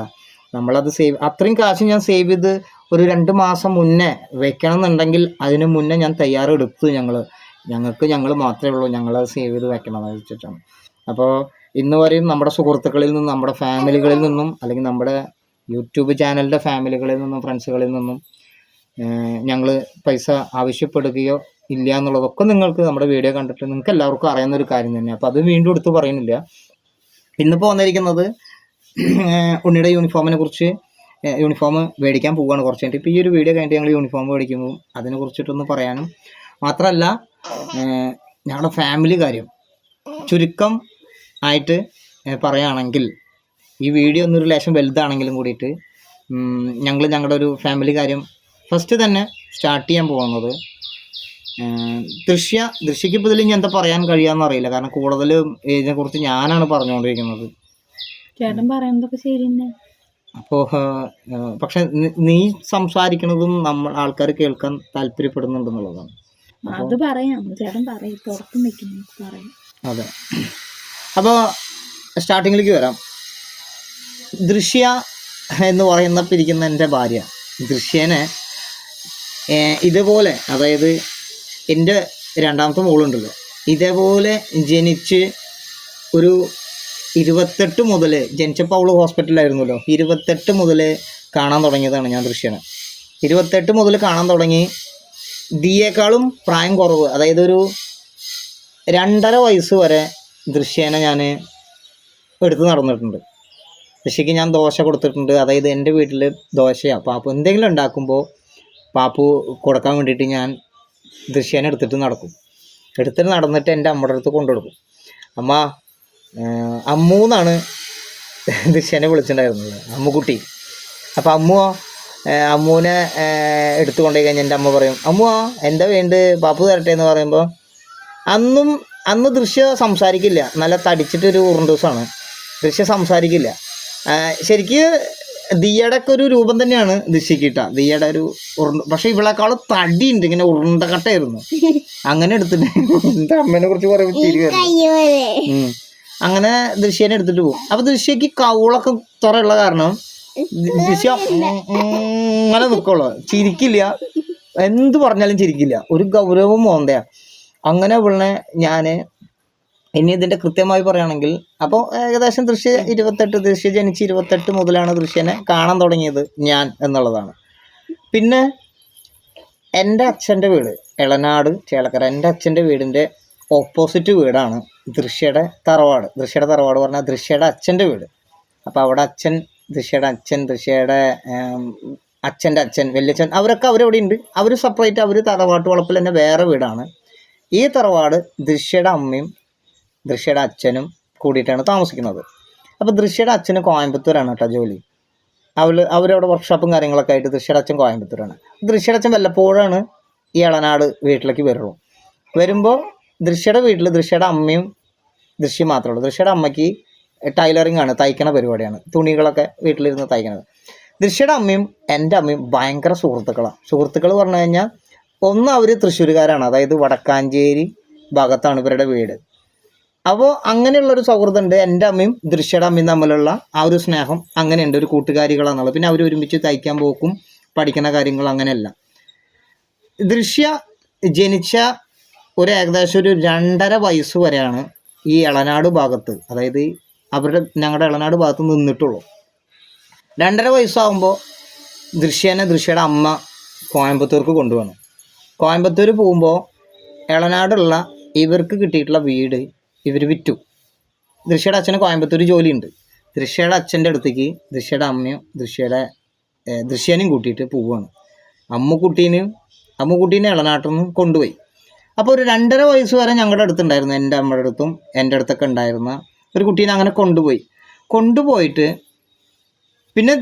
നമ്മളത് സേവ് അത്രയും കാശ് ഞാൻ സേവ് ചെയ്ത് ഒരു രണ്ട് മാസം മുന്നേ വെക്കണം എന്നുണ്ടെങ്കിൽ അതിന് മുന്നേ ഞാൻ തയ്യാറെടുത്തു ഞങ്ങൾ ഞങ്ങൾക്ക് ഞങ്ങൾ മാത്രമേ ഉള്ളൂ ഞങ്ങളത് സേവ് ചെയ്ത് വെക്കണം എന്ന് വെച്ചിട്ടാണ്. അപ്പോൾ ഇന്ന് വരെയും നമ്മുടെ സുഹൃത്തുക്കളിൽ നിന്നും നമ്മുടെ ഫാമിലികളിൽ നിന്നും അല്ലെങ്കിൽ നമ്മുടെ യൂട്യൂബ് ചാനലിന്റെ ഫാമിലികളിൽ നിന്നും ഫ്രണ്ട്സുകളിൽ നിന്നും ഞങ്ങൾ പൈസ ആവശ്യപ്പെടുകയോ ഇല്ല എന്നുള്ളതൊക്കെ നിങ്ങൾക്ക് നമ്മുടെ വീഡിയോ കണ്ടിട്ട് നിങ്ങൾക്ക് എല്ലാവർക്കും അറിയുന്ന ഒരു കാര്യം തന്നെയാണ്. അപ്പോൾ അത് വീണ്ടും എടുത്ത് പറയുന്നില്ല. ഇന്നിപ്പോൾ വന്നിരിക്കുന്നത് ഉണ്ണിയുടെ യൂണിഫോമിനെ കുറിച്ച് യൂണിഫോം മേടിക്കാൻ പോവുകയാണ് കുറച്ച് കഴിഞ്ഞിട്ട്. ഇപ്പോൾ ഈ ഒരു വീഡിയോ കഴിഞ്ഞിട്ട് ഞങ്ങൾ യൂണിഫോം മേടിക്കുമ്പോൾ അതിനെ കുറിച്ചിട്ടൊന്ന് പറയാനും. മാത്രമല്ല ഞങ്ങളുടെ ഫാമിലി കാര്യം ചുരുക്കം ആയിട്ട് പറയുകയാണെങ്കിൽ ഈ വീഡിയോ ഒന്നൊരു ലേശം വലുതാണെങ്കിലും കൂടിയിട്ട് ഞങ്ങൾ ഞങ്ങളുടെ ഒരു ഫാമിലി കാര്യം ഫസ്റ്റ് തന്നെ സ്റ്റാർട്ട് ചെയ്യാൻ പോകുന്നത് ദൃശ്യ ദൃശ്യക്ക് ഇപ്പോൾ ഇതിൽ ഇനി എന്താ പറയാൻ കഴിയാന്ന് അറിയില്ല. കാരണം കൂടുതലും ഇതിനെ കുറിച്ച് ഞാനാണ് പറഞ്ഞുകൊണ്ടിരിക്കുന്നത് ചേട്ടൻ പറയുന്നതൊക്കെ ശരി തന്നെ അപ്പോൾ പക്ഷെ നീ സംസാരിക്കുന്നതും നമ്മൾ ആൾക്കാർ കേൾക്കാൻ താല്പര്യപ്പെടുന്നുണ്ടെന്നുള്ളതാണ്. അത് പറയാം. ചേട്ടൻ പറയും. പുറത്ത് നിൽക്കുന്നു പറയാം. അതെ. അപ്പോൾ സ്റ്റാർട്ടിങ്ങിലേക്ക് വരാം. ദൃശ്യ എന്ന് പറയുന്ന പിരിക്കുന്ന എന്റെ ഭാര്യ ദൃശ്യനെ ഇതുപോലെ അതായത് എന്റെ രണ്ടാമത്തെ മോളുണ്ടല്ലോ. ഇതേപോലെ ജനിച്ച് ഒരു ഇരുപത്തെട്ട് മുതൽ ജനിച്ചപ്പോൾ അവൾ ഹോസ്പിറ്റലായിരുന്നല്ലോ ഇരുപത്തെട്ട് മുതൽ കാണാൻ തുടങ്ങിയതാണ് ഞാൻ ദൃശ്യനെ ഇരുപത്തെട്ട് മുതൽ കാണാൻ തുടങ്ങി ദിയേക്കാളും പ്രായം കുറവ് അതായത് ഒരു രണ്ടര വയസ്സ് വരെ ദൃശ്യേന ഞാൻ എടുത്ത് നടന്നിട്ടുണ്ട്. ദൃശ്യക്ക് ഞാൻ ദോശ കൊടുത്തിട്ടുണ്ട്. അതായത് എന്റെ വീട്ടിൽ ദോശയാണ് പാപ്പു എന്തെങ്കിലും ഉണ്ടാക്കുമ്പോൾ പാപ്പു കൊടുക്കാൻ വേണ്ടിയിട്ട് ഞാൻ ദൃശ്യേനെ എടുത്തിട്ട് നടക്കും. എടുത്തിട്ട് നടന്നിട്ട് എന്റെ അമ്മയുടെ അടുത്ത് കൊണ്ടുകൊടുക്കും അമ്മ അമ്മൂന്നാണ് ദൃശ്യനെ വിളിച്ചിട്ടുണ്ടായിരുന്നത് അമ്മുക്കുട്ടി. അപ്പോൾ അമ്മു അമ്മൂനെ എടുത്തു കൊണ്ടുപോയി കഴിഞ്ഞാൽ എന്റെ അമ്മ പറയും അമ്മു എന്താ വേണ്ട പാപ്പു തരട്ടെ? എന്ന് പറയുമ്പോൾ അന്നും അന്ന് ദൃശ്യ സംസാരിക്കില്ല. നല്ല തടിച്ചിട്ടൊരു ഉറുണ്ടൂസാണ്. ദൃശ്യ സംസാരിക്കില്ല. ശരിക്ക് ദിയയുടെ ഒക്കെ ഒരു രൂപം തന്നെയാണ് ദിശക്കിട്ട. ദിയയുടെ ഒരു ഉരുണ്ട പക്ഷെ ഇവളെക്കാളും ഉണ്ട് ഇങ്ങനെ ഉരുണ്ടക്കട്ടായിരുന്നു അങ്ങനെ എടുത്തിട്ട് അമ്മേനെ കുറിച്ച് പറയുമ്പോൾ വരുന്നു അങ്ങനെ ദൃശ്യനെ എടുത്തിട്ട് പോകും. അപ്പൊ ദൃശ്യക്ക് കൗളൊക്കെ തുറയുള്ള കാരണം ദൃശ്യ അങ്ങനെ നിക്കുള്ളൂ. ചിരിക്കില്ല. എന്ത് പറഞ്ഞാലും ചിരിക്കില്ല. ഒരു ഗൗരവം മോന്തയാ. അങ്ങനെ ഇവളെ ഞാൻ ഇനി ഇതിന്റെ കൃത്യമായി പറയുകയാണെങ്കിൽ അപ്പോൾ ഏകദേശം ദൃശ്യ ഇരുപത്തെട്ട് ദൃശ്യ ജനിച്ച് ഇരുപത്തെട്ട് മുതലാണ് ദൃശ്യനെ കാണാൻ തുടങ്ങിയത് ഞാൻ എന്നുള്ളതാണ്. പിന്നെ എന്റെ അച്ഛന്റെ വീട് എളനാട് ചേലക്കര. എന്റെ അച്ഛന്റെ വീടിന്റെ ഓപ്പോസിറ്റ് വീടാണ് ദൃശ്യയുടെ തറവാട്. ദൃശ്യയുടെ തറവാട് പറഞ്ഞാൽ ദൃശ്യയുടെ അച്ഛന്റെ വീട്. അപ്പോൾ അവിടെ അച്ഛൻ ദൃശ്യയുടെ അച്ഛൻ ദൃശ്യയുടെ അച്ഛന്റെ അച്ഛൻ വല്യച്ഛൻ അവരൊക്കെ അവരവിടെ ഉണ്ട്. അവർ സെപ്പറേറ്റ് അവർ തറവാട്ട് വളപ്പിൽ തന്നെ വേറെ വീടാണ്. ഈ തറവാട് ദൃശ്യയുടെ അമ്മയും ദൃശ്യയുടെ അച്ഛനും കൂടിയിട്ടാണ് താമസിക്കുന്നത്. അപ്പോൾ ദൃശ്യയുടെ അച്ഛന് കോയമ്പത്തൂരാണ് കേട്ടോ ജോലി. അവൾ അവരവിടെ വർക്ക്ഷോപ്പും കാര്യങ്ങളൊക്കെ ആയിട്ട് ദൃശ്യയുടെ അച്ഛൻ കോയമ്പത്തൂരാണ്. ദൃശ്യയുടെ അച്ഛൻ വല്ലപ്പോഴാണ് ഈ ഇളനാട് വീട്ടിലേക്ക് വരുള്ളൂ. വരുമ്പോൾ ദൃശ്യയുടെ വീട്ടിൽ ദൃശ്യയുടെ അമ്മയും ദൃശ്യം മാത്രമേ ഉള്ളൂ. ദൃശ്യയുടെ അമ്മയ്ക്ക് ടൈലറിംഗ് ആണ് തയ്ക്കണ പരിപാടിയാണ്. തുണികളൊക്കെ വീട്ടിലിരുന്ന് തയ്ക്കണത്. ദൃശ്യയുടെ അമ്മയും എന്റെ അമ്മയും ഭയങ്കര സുഹൃത്തുക്കളാണ് സുഹൃത്തുക്കൾ പറഞ്ഞു കഴിഞ്ഞാൽ ഒന്ന് അവർ തൃശ്ശൂരുകാരാണ്. അതായത് വടക്കാഞ്ചേരി ഭാഗത്താണ് ഇവരുടെ വീട്. അപ്പോൾ അങ്ങനെയുള്ളൊരു സൗഹൃദം ഉണ്ട് എന്റെ അമ്മയും ദൃശ്യയുടെ അമ്മയും തമ്മിലുള്ള ആ ഒരു സ്നേഹം അങ്ങനെയുണ്ട്. ഒരു കൂട്ടുകാരികളാണെന്നുള്ളത്. പിന്നെ അവർ ഒരുമിച്ച് തയ്ക്കാൻ പോക്കും പഠിക്കുന്ന കാര്യങ്ങൾ അങ്ങനെയല്ല. ദൃശ്യ ജനിച്ച ഒരു ഏകദേശം ഒരു രണ്ടര വയസ്സ് വരെയാണ് ഈ ഇളനാട് ഭാഗത്ത്. അതായത് അവരുടെ ഞങ്ങളുടെ ഇളനാട് ഭാഗത്ത് നിന്നിട്ടുള്ളൂ. രണ്ടര വയസ്സാകുമ്പോൾ ദൃശ്യനെ ദൃശ്യയുടെ അമ്മ കോയമ്പത്തൂർക്ക് കൊണ്ടുപോകണം കോയമ്പത്തൂർ പോകുമ്പോൾ ഇളനാടുള്ള ഇവർക്ക് കിട്ടിയിട്ടുള്ള വീട് ഇവർ വിറ്റു. ദൃശ്യയുടെ അച്ഛന് കോയമ്പത്തൂർ ജോലിയുണ്ട്. ദൃശ്യയുടെ അച്ഛന്റെ അടുത്തേക്ക് ദൃശ്യയുടെ അമ്മയും ദൃശ്യയുടെ ദൃശ്യനും കൂട്ടിയിട്ട് പോവുകയാണ് അമ്മുക്കുട്ടീനെയും അമ്മുക്കുട്ടീനെ ഇളനാട്ടിൽ നിന്ന് കൊണ്ടുപോയി. അപ്പോൾ ഒരു രണ്ടര വയസ്സ് വരെ ഞങ്ങളുടെ അടുത്തുണ്ടായിരുന്നു എന്റെ അമ്മയുടെ അടുത്തും എന്റെ അടുത്തൊക്കെ ഉണ്ടായിരുന്ന ഒരു കുട്ടീനെ അങ്ങനെ കൊണ്ടുപോയി. കൊണ്ടുപോയിട്ട് പിന്നെ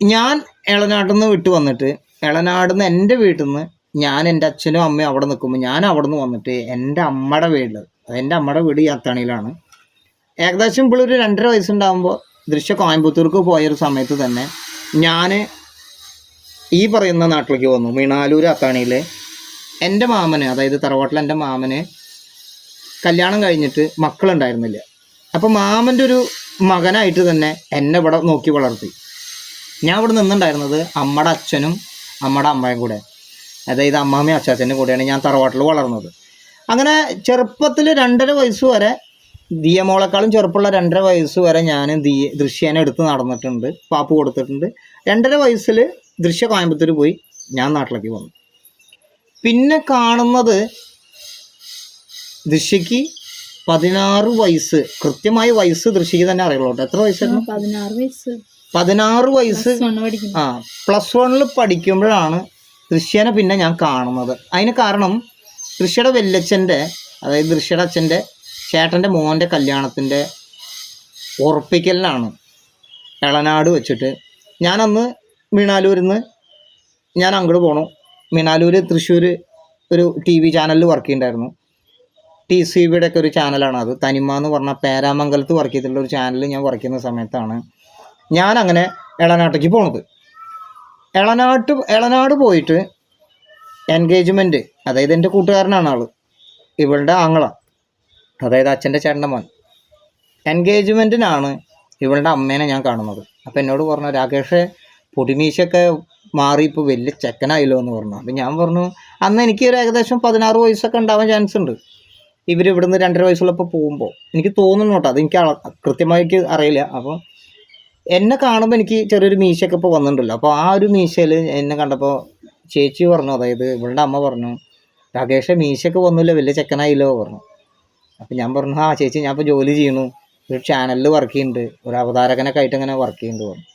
ഞാൻ ഇളനാട്ടിൽ നിന്ന് വിട്ടു വന്നിട്ട് ഇളനാടിൽ നിന്ന് എന്റെ വീട്ടിൽ നിന്ന് ഞാൻ എന്റെ അച്ഛനും അമ്മയും അവിടെ നിൽക്കുമ്പോൾ ഞാൻ അവിടെ നിന്ന് വന്നിട്ട് എന്റെ അമ്മയുടെ വീട് എന്റെ അമ്മയുടെ വീട് ഈ ഏകദേശം ഇപ്പോൾ ഒരു രണ്ടര വയസ്സുണ്ടാകുമ്പോൾ ദൃശ്യ കോയമ്പത്തൂർക്ക് പോയൊരു സമയത്ത് തന്നെ ഞാൻ ഈ പറയുന്ന നാട്ടിലേക്ക് വന്നു മീണാലൂർ അത്താണിയിൽ എന്റെ മാമന് അതായത് തറവാട്ടിൽ എന്റെ മാമന് കല്യാണം കഴിഞ്ഞിട്ട് മക്കളുണ്ടായിരുന്നില്ല. അപ്പോൾ മാമന്റെ ഒരു മകനായിട്ട് തന്നെ എന്നെ ഇവിടെ നോക്കി വളർത്തി. ഞാൻ ഇവിടെ നിന്നുണ്ടായിരുന്നത് അമ്മയുടെ അച്ഛനും അമ്മയുടെ അമ്മയും കൂടെ. അതായത് അമ്മാമ്മയും അച്ചാച്ചന്റെ കൂടെയാണ് ഞാൻ തറവാട്ടിൽ വളർന്നത്. അങ്ങനെ ചെറുപ്പത്തിൽ രണ്ടര വയസ്സ് വരെ ദിയമോളെക്കാളും ചെറുപ്പമുള്ള രണ്ടര വയസ്സ് വരെ ഞാൻ ദിയ ദൃശ്യേനെ എടുത്ത് നടന്നിട്ടുണ്ട് പാപ്പ് കൊടുത്തിട്ടുണ്ട്. രണ്ടര വയസ്സിൽ ദൃശ്യ കോയമ്പത്തൂർ പോയി ഞാൻ നാട്ടിലേക്ക് വന്നു. പിന്നെ കാണുന്നത് ദൃശ്യക്ക് പതിനാറ് വയസ്സ് കൃത്യമായ വയസ്സ് ദൃശ്യക്ക് തന്നെ അറിയുള്ളൂ എത്ര വയസ്സായിരുന്നു? പതിനാറ് വയസ്സ്. പതിനാറ് വയസ്സ് ആ പ്ലസ് വണ്ണിൽ പഠിക്കുമ്പോഴാണ് ദൃശ്യനെ പിന്നെ ഞാൻ കാണുന്നത്. അതിന് കാരണം ദൃശ്യയുടെ വല്യച്ഛന്റെ അതായത് ദൃശ്യയുടെ അച്ഛന്റെ ചേട്ടന്റെ മോന്റെ കല്യാണത്തിന്റെ ഉറപ്പിക്കലിനാണ് എളനാട് വെച്ചിട്ട്. ഞാനന്ന് മീണാലൂരിൽ നിന്ന് ഞാൻ അങ്ങോട്ട് പോണു. മീണാലൂർ തൃശ്ശൂർ ഒരു ടി വി ചാനലിൽ വർക്ക് ചെയ്യുന്നുണ്ടായിരുന്നു ടി സി ബിയുടെ ഒക്കെ ഒരു ചാനലാണ് അത്. തനിമ എന്ന് പറഞ്ഞാൽ പേരാമംഗലത്ത് വർക്ക് ചെയ്തിട്ടുള്ള ഒരു ചാനൽ ഞാൻ വർക്ക് ചെയ്യുന്ന സമയത്താണ് ഞാൻ അങ്ങനെ എളനാട്ടേക്ക് പോണത്. എളനാട്ട് എളനാട് പോയിട്ട് എൻഗേജ്മെന്റ് അതായത് എന്റെ കൂട്ടുകാരനാണ് ആൾ ഇവളുടെ ആങ്ങള. അതായത് അച്ഛന്റെ ചേട്ടന്റെ മോൻ. എൻഗേജ്മെന്റിനാണ് ഇവളുടെ അമ്മേനെ ഞാൻ കാണുന്നത്. അപ്പം എന്നോട് പറഞ്ഞു രാകേഷ് പൊടിമീശൊക്കെ മാറി ഇപ്പോൾ വലിയ ചെക്കനായല്ലോ എന്ന് പറഞ്ഞു. അപ്പം ഞാൻ പറഞ്ഞു അന്ന് എനിക്ക് ഒരു ഏകദേശം പതിനാറ് വയസ്സൊക്കെ ഉണ്ടാവാൻ ചാൻസ് ഉണ്ട്. ഇവർ ഇവിടുന്ന് രണ്ടര വയസ്സുള്ളപ്പോൾ പോകുമ്പോൾ എനിക്ക് തോന്നുന്നു കേട്ടോ അത് എനിക്ക് കൃത്യമായിട്ട് അറിയില്ല. അപ്പോൾ എന്നെ കാണുമ്പോൾ എനിക്ക് ചെറിയൊരു മീശയൊക്കെ ഇപ്പോൾ വന്നിട്ടുണ്ടല്ലോ. അപ്പോൾ ആ ഒരു മീശയിൽ എന്നെ കണ്ടപ്പോൾ ചേച്ചി പറഞ്ഞു അതായത് ഇവളുടെ അമ്മ പറഞ്ഞു രാകേഷ് മീശയ്ക്ക് വന്നില്ല വലിയ ചെക്കനായില്ലോ പറഞ്ഞു. അപ്പം ഞാൻ പറഞ്ഞു ആ ചേച്ചി ഞാൻ ഇപ്പോൾ ജോലി ചെയ്യുന്നു. ഒരു ചാനലിൽ വർക്ക് ചെയ്യുന്നുണ്ട്. ഒരു അവതാരകനൊക്കെ ആയിട്ട് ഇങ്ങനെ വർക്ക് ചെയ്യുന്നുണ്ട് പറഞ്ഞു.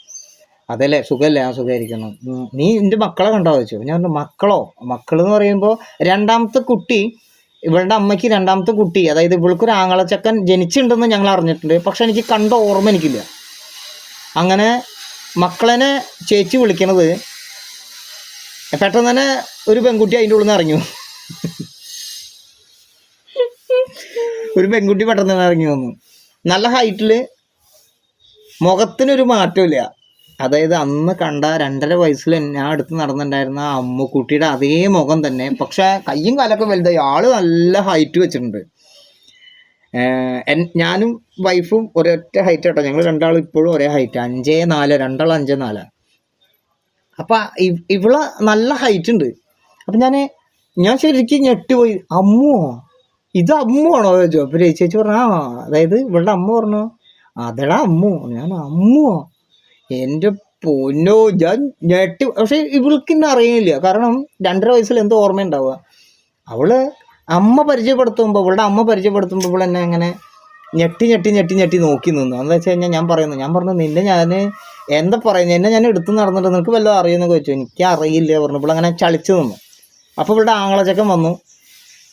അതല്ലേ? സുഖമല്ലേ ആ സുഖമായിരിക്കുന്നു നീ എന്റെ മക്കളെ കണ്ടോ? ചോദിച്ചു. ഞാൻ പറഞ്ഞു മക്കളോ? എന്ന് പറയുമ്പോൾ രണ്ടാമത്തെ കുട്ടി ഇവളുടെ അമ്മയ്ക്ക് രണ്ടാമത്തെ കുട്ടി അതായത് ഇവൾക്കൊരു ആങ്ങളച്ചക്കൻ ജനിച്ചിട്ടുണ്ടെന്ന് ഞങ്ങൾ അറിഞ്ഞിട്ടുണ്ട്. പക്ഷെ എനിക്ക് കണ്ട ഓർമ്മ എനിക്കില്ല. അങ്ങനെ മക്കളെ ചേച്ചി വിളിക്കണത് പെട്ടെന്ന് തന്നെ ഒരു പെൺകുട്ടി അതിന്റെ ഉള്ളിൽ നിന്ന് ഇറങ്ങി. ഒരു പെൺകുട്ടി പെട്ടെന്ന് തന്നെ ഇറങ്ങി വന്നു. നല്ല ഹൈറ്റിൽ മുഖത്തിനൊരു മാറ്റമില്ല അതായത് അന്ന് കണ്ട രണ്ടര വയസ്സിൽ ഞാൻ അടുത്ത് നടന്നിട്ടുണ്ടായിരുന്ന ആ അമ്മുക്കുട്ടിയുടെ അതേ മുഖം തന്നെ. പക്ഷെ കയ്യും കാലൊക്കെ വലുതായി. ആൾ നല്ല ഹൈറ്റ് വെച്ചിട്ടുണ്ട്. ഞാനും വൈഫും ഒരൊറ്റ ഹൈറ്റ് കേട്ടോ ഞങ്ങൾ രണ്ടാളും ഇപ്പോഴും ഒരേ ഹൈറ്റ് അഞ്ചേ നാല് രണ്ടാൾ അഞ്ചേ നാല്. അപ്പം ഇവ്- ഇവൾ നല്ല ഹൈറ്റ് ഉണ്ട് അപ്പം ഞാൻ ഞാൻ ശരിക്കും ഞെട്ടിപ്പോയി. അമ്മോ ഇത് അമ്മുവാണോ ചോദിച്ചു. അപ്പം ചേച്ചി പറഞ്ഞു ആ അതായത് ഇവളുടെ അമ്മ പറഞ്ഞു അതെടാ അമ്മു ഞാൻ അമ്മുവോ എന്റെ പൊന്നോ ഞാൻ ഞെട്ടി പക്ഷെ ഇവൾക്ക് ഇന്നെ അറിയില്ല. കാരണം രണ്ടര വയസ്സിൽ എന്തോ ഓർമ്മ ഉണ്ടാവുക അവൾ അമ്മ പരിചയപ്പെടുത്തുമ്പോൾ അവളുടെ അമ്മ പരിചയപ്പെടുത്തുമ്പോൾ ഇവൾ എന്നെ അങ്ങനെ ഞെട്ടി ഞെട്ടി ഞെട്ടി ഞെട്ടി നോക്കി നിന്നു. എന്താ വെച്ച് കഴിഞ്ഞാൽ ഞാൻ പറയുന്നു ഞാൻ പറഞ്ഞു നിന്നെ ഞാൻ എന്താ പറയുന്നത് എന്നെ ഞാൻ എടുത്ത് നടന്നിട്ട് നിനക്ക് വല്ലതും അറിയുമെന്നൊക്കെ ചോദിച്ചു. എനിക്ക് അറിയില്ല പറഞ്ഞു. ഇപ്പോൾ അങ്ങനെ ചളിച്ചു നിന്നു. അപ്പോൾ ഇവിടെ ആങ്ങളച്ചക്കൻ വന്നു.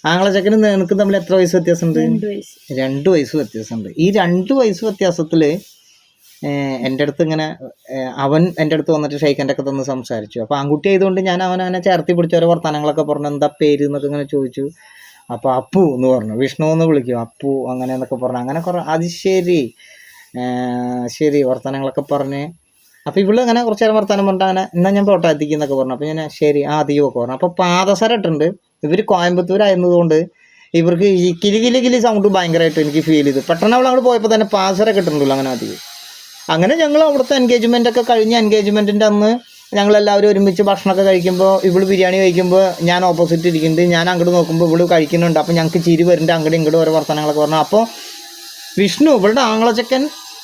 ആങ്ങളച്ചക്കനും നിനക്ക് തമ്മിൽ എത്ര വയസ്സ് വ്യത്യാസമുണ്ട്? രണ്ട് വയസ്സ്. രണ്ട് വയസ്സ് വ്യത്യാസമുണ്ട്. ഈ രണ്ട് വയസ്സ് വ്യത്യാസത്തിൽ എന്റെ അടുത്ത് ഇങ്ങനെ അവൻ എന്റെ അടുത്ത് വന്നിട്ട് ഷെയ്ക്കന്റെ ഒക്കെ തന്ന് സംസാരിച്ചു. അപ്പോൾ ആൺകുട്ടി ആയതുകൊണ്ട് ഞാൻ അവൻ അവനെ ചേർത്തി പിടിച്ച ഓരോ വർത്തമാനങ്ങളൊക്കെ പറഞ്ഞു. എന്താ പേര് എന്നൊക്കെ ഇങ്ങനെ ചോദിച്ചു. അപ്പോൾ അപ്പു എന്ന് പറഞ്ഞു. വിഷ്ണു എന്ന് വിളിക്കും. അപ്പു അങ്ങനെ എന്നൊക്കെ പറഞ്ഞു. അങ്ങനെ കുറേ. അത് ശരി. ശരി. വർത്തമാനങ്ങളൊക്കെ പറഞ്ഞ് അപ്പോൾ ഇവിടെ അങ്ങനെ കുറച്ച് നേരം വർത്തമാനം പറഞ്ഞിട്ട് അങ്ങനെ എന്നാൽ ഞാൻ പോട്ടെ എത്തിക്കുന്നൊക്കെ പറഞ്ഞു. അപ്പോൾ ഞാൻ ശരി ആ അധികമൊക്കെ പറഞ്ഞു. അപ്പോൾ പാദസരം ഇട്ടുണ്ട് ഇവർ കോയമ്പത്തൂരായിരുന്നതുകൊണ്ട് ഇവർക്ക് ഈ കിലി കിലി കിലി സൗണ്ട് ഭയങ്കരമായിട്ട് എനിക്ക് ഫീൽ ചെയ്തു. പെട്ടെന്ന് അവൾ അങ്ങോട്ട് പോയപ്പോൾ തന്നെ പാസറൊക്കെ കിട്ടുന്നുള്ളൂ അങ്ങനെ അധികം അങ്ങനെ ഞങ്ങൾ അവിടുത്തെ എൻഗേജ്മെന്റ് ഒക്കെ കഴിഞ്ഞ എൻഗേജ്മെന്റിന്റെ അന്ന് ഞങ്ങളെല്ലാവരും ഒരുമിച്ച് ഭക്ഷണമൊക്കെ കഴിക്കുമ്പോൾ ഇവൾ ബിരിയാണി കഴിക്കുമ്പോൾ ഞാൻ ഓപ്പോസിറ്റ് ഇരിക്കുന്നുണ്ട്. ഞാൻ അങ്ങോട്ട് നോക്കുമ്പോൾ ഇവൾ കഴിക്കുന്നുണ്ട്. അപ്പോൾ ഞങ്ങൾക്ക് ചിരി വരുന്നുണ്ട്. അങ്ങോട്ട് ഇങ്ങോട്ട് ഓരോ വർത്തനങ്ങളൊക്കെ പറഞ്ഞു. അപ്പോൾ വിഷ്ണു ഇവളുടെ ആങ്ങളച്ചക്കൻ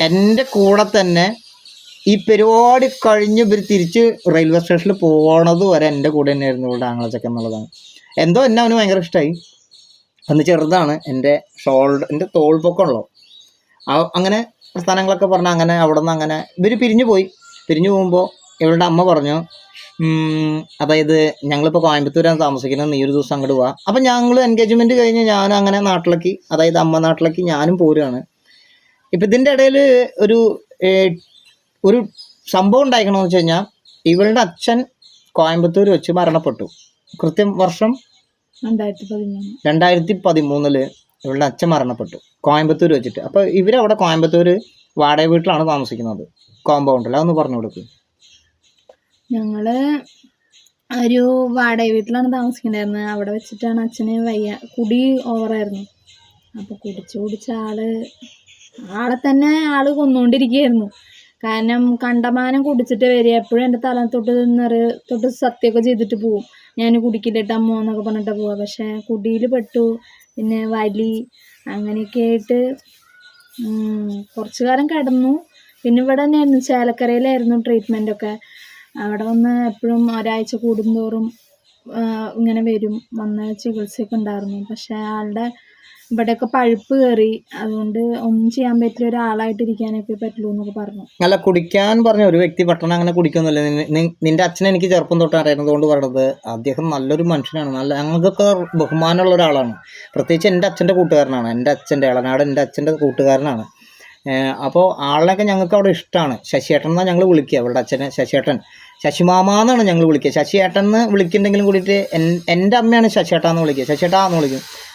എന്റെ കൂടെ തന്നെ ഈ പരിപാടി കഴിഞ്ഞ് ഇവർ തിരിച്ച് റെയിൽവേ സ്റ്റേഷനിൽ പോകണത് വരെ എന്റെ കൂടെ തന്നെയായിരുന്നു ഇവിടെ ആങ്ങളച്ചക്കൻ എന്നുള്ളതാണ്. എന്തോ എന്നെ അവന് ഭയങ്കര ഇഷ്ടമായി അന്ന് ചെറുതാണ്. എന്റെ ഷോൾഡർ എന്റെ തോൾ പൊക്കമുള്ളൂ ആ അങ്ങനെ പ്രസ്ഥാനങ്ങളൊക്കെ പറഞ്ഞ് അങ്ങനെ അവിടെ നിന്ന് അങ്ങനെ ഇവർ പിരിഞ്ഞു പോയി. പിരിഞ്ഞു പോകുമ്പോൾ ഇവളുടെ അമ്മ പറഞ്ഞു അതായത് ഞങ്ങളിപ്പോൾ കോയമ്പത്തൂരാണ് താമസിക്കുന്നത്. നീ ഒരു ദിവസം അങ്ങോട്ട് പോവാ അപ്പം ഞങ്ങൾ എൻഗേജ്മെന്റ് കഴിഞ്ഞ് ഞാൻ അങ്ങനെ നാട്ടിലേക്ക് അതായത് അമ്മ നാട്ടിലേക്ക് ഞാനും പോരുകയാണ് ഇപ്പം ഇതിന്റെ ഇടയിൽ ഒരു ഒരു സംഭവം ഉണ്ടായിക്കണമെന്ന് വെച്ച് കഴിഞ്ഞാൽ ഇവളുടെ അച്ഛൻ കോയമ്പത്തൂർ വെച്ച് മരണപ്പെട്ടു. കൃത്യം വർഷം രണ്ടായിരത്തി പതിമൂന്ന് രണ്ടായിരത്തി പതിമൂന്നിൽ ഇവളുടെ അച്ഛൻ മരണപ്പെട്ടു കോയമ്പത്തൂർ വെച്ചിട്ട്. അപ്പോൾ ഇവരവിടെ കോയമ്പത്തൂർ വാടക വീട്ടിലാണ് താമസിക്കുന്നത് കോമ്പൗണ്ടിൽ അതൊന്ന് പറഞ്ഞു കൊടുക്ക്. ഞങ്ങൾ ഒരു വാടക വീട്ടിലാണ് താമസിക്കുന്നുണ്ടായിരുന്നത്. അവിടെ വെച്ചിട്ടാണ് അച്ഛന് വയ്യ കുടി ഓവറായിരുന്നു. അപ്പോൾ കുടിച്ച് കുടിച്ച ആൾ ആളെ തന്നെ ആൾ കൊന്നുകൊണ്ടിരിക്കുകയായിരുന്നു കാരണം കണ്ടമാനം കുടിച്ചിട്ട് വരിക. എപ്പോഴും എന്റെ തല തൊട്ട് നിന്നറ് തൊട്ട് സത്യമൊക്കെ ചെയ്തിട്ട് പോവും. ഞാൻ കുടിക്കില്ലട്ട അമ്മ എന്നൊക്കെ പറഞ്ഞിട്ട് പോവുക. പക്ഷേ കുടിയിൽ പെട്ടു. പിന്നെ വലി അങ്ങനെയൊക്കെ ആയിട്ട് കുറച്ചു കാലം കിടന്നു. പിന്നെ ഇവിടെ തന്നെയായിരുന്നു ചേലക്കരയിലായിരുന്നു ട്രീറ്റ്മെന്റ് ഒക്കെ. അവിടെ വന്ന് എപ്പോഴും ഒരാഴ്ച കൂടുന്തോറും ഇങ്ങനെ വരും. വന്ന് ചികിത്സയൊക്കെ ഉണ്ടായിരുന്നു. പക്ഷേ ആളുടെ ഇവിടെയൊക്കെ പഴുപ്പ് കയറി. അതുകൊണ്ട് ഒന്നും ചെയ്യാൻ പറ്റിയ ഒരാളായിട്ട് ഇരിക്കാനൊക്കെ പറ്റുള്ളൂ എന്നൊക്കെ പറഞ്ഞു. അല്ല കുടിക്കാൻ പറഞ്ഞ ഒരു വ്യക്തി പെട്ടെന്ന് അങ്ങനെ കുടിക്കൊന്നുമില്ല. നിന്റെ അച്ഛനെ എനിക്ക് ചെറുപ്പം തൊട്ട് അറിയുന്നതുകൊണ്ട് പറയണത് അദ്ദേഹം നല്ലൊരു മനുഷ്യനാണ്. നല്ല ഞങ്ങൾക്കൊക്കെ ബഹുമാനമുള്ള ഒരാളാണ്. പ്രത്യേകിച്ച് എന്റെ അച്ഛന്റെ കൂട്ടുകാരനാണ്. എന്റെ അച്ഛന്റെ ഇളനാട് എന്റെ അച്ഛന്റെ കൂട്ടുകാരനാണ്. അപ്പോൾ ആളിനൊക്കെ ഞങ്ങൾക്ക് അവിടെ ഇഷ്ടമാണ്. ശശിയേട്ടൻ എന്നാണ് ഞങ്ങൾ വിളിക്കുക. അവളുടെ അച്ഛനെ ശശിയേട്ടൻ. ശശിമാമ എന്നാണ് ഞങ്ങൾ വിളിക്കുക. ശശിയേട്ടൻ എന്ന് വിളിക്കുന്നുണ്ടെങ്കിലും കൂടിയിട്ട് എൻ- എന്റെ അമ്മയാണ് ശശിയേട്ടാ എന്ന് വിളിക്കുക. ശശിയേട്ടാ എന്ന് വിളിക്കും.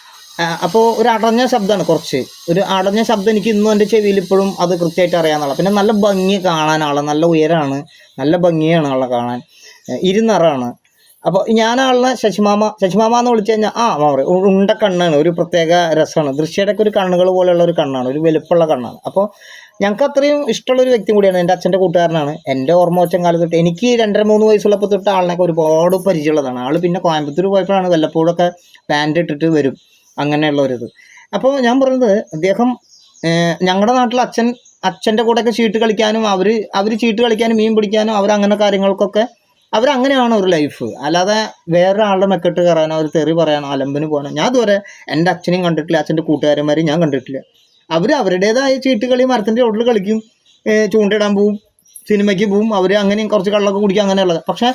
അപ്പോൾ ഒരു അടഞ്ഞ ശബ്ദമാണ് കുറച്ച്. ഒരു അടഞ്ഞ ശബ്ദം എനിക്ക് ഇന്നും എന്റെ ചെവിയിൽ ഇപ്പോഴും അത് കൃത്യമായിട്ട് അറിയാന്നുള്ള പിന്നെ നല്ല ഭംഗി കാണാൻ ആളെ നല്ല ഉയരമാണ് നല്ല ഭംഗിയാണ് ആളെ കാണാൻ. ഇരുന്നറാണ് അപ്പോൾ ഞാൻ ആളിനെ ശശിമാമ ശശിമാമ എന്ന് വിളിച്ചു കഴിഞ്ഞാൽ ആ മാറി ഉണ്ട കണ്ണാണ് ഒരു പ്രത്യേക രസമാണ്. ദൃശ്യയുടെ ഒക്കെ ഒരു കണ്ണുകൾ പോലെയുള്ള ഒരു കണ്ണാണ് ഒരു വലുപ്പമുള്ള കണ്ണാണ്. അപ്പോൾ ഞങ്ങൾക്ക് അത്രയും ഇഷ്ടമുള്ള ഒരു വ്യക്തി കൂടിയാണ് എന്റെ അച്ഛന്റെ കൂട്ടുകാരനാണ്. എന്റെ ഓർമ്മ വെച്ച കാലത്ത് തൊട്ട് എനിക്ക് രണ്ടര മൂന്ന് വയസ്സുള്ളപ്പോൾ തൊട്ട് ആളിനൊക്കെ ഒരുപാട് പരിചയമുള്ളതാണ്. ആൾ പിന്നെ കോയമ്പത്തൂർ പോയപ്പോഴാണ് വല്ലപ്പോഴൊക്കെ പാന്റ് ഇട്ടിട്ട് വരും. അങ്ങനെയുള്ള ഒരിത് അപ്പോൾ ഞാൻ പറയുന്നത് അദ്ദേഹം ഞങ്ങളുടെ നാട്ടിൽ അച്ഛൻ അച്ഛന്റെ കൂടെയൊക്കെ ചീട്ട് കളിക്കാനും അവർ അവർ ചീട്ട് കളിക്കാനും മീൻ പിടിക്കാനും അവർ അങ്ങനെ കാര്യങ്ങൾക്കൊക്കെ അവരങ്ങനെയാണ് ഒരു ലൈഫ്. അല്ലാതെ വേറൊരാളുടെ മെക്കെട്ട് കയറാനോ ഒരു തെറി പറയാനോ അലമ്പിന് പോകാനോ ഞാൻ ഇതുവരെ എന്റെ അച്ഛനെയും കണ്ടിട്ടില്ല അച്ഛന്റെ കൂട്ടുകാരന്മാരെയും ഞാൻ കണ്ടിട്ടില്ല. അവർ അവരുടേതായ ചീട്ട് കളി മരത്തിന്റെ റോഡിൽ കളിക്കും ചൂണ്ടിടാൻ പോവും സിനിമയ്ക്ക് പോവും അവർ അങ്ങനെയും കുറച്ച് കള്ളൊക്കെ കുടിക്കും അങ്ങനെയുള്ളത്. പക്ഷേ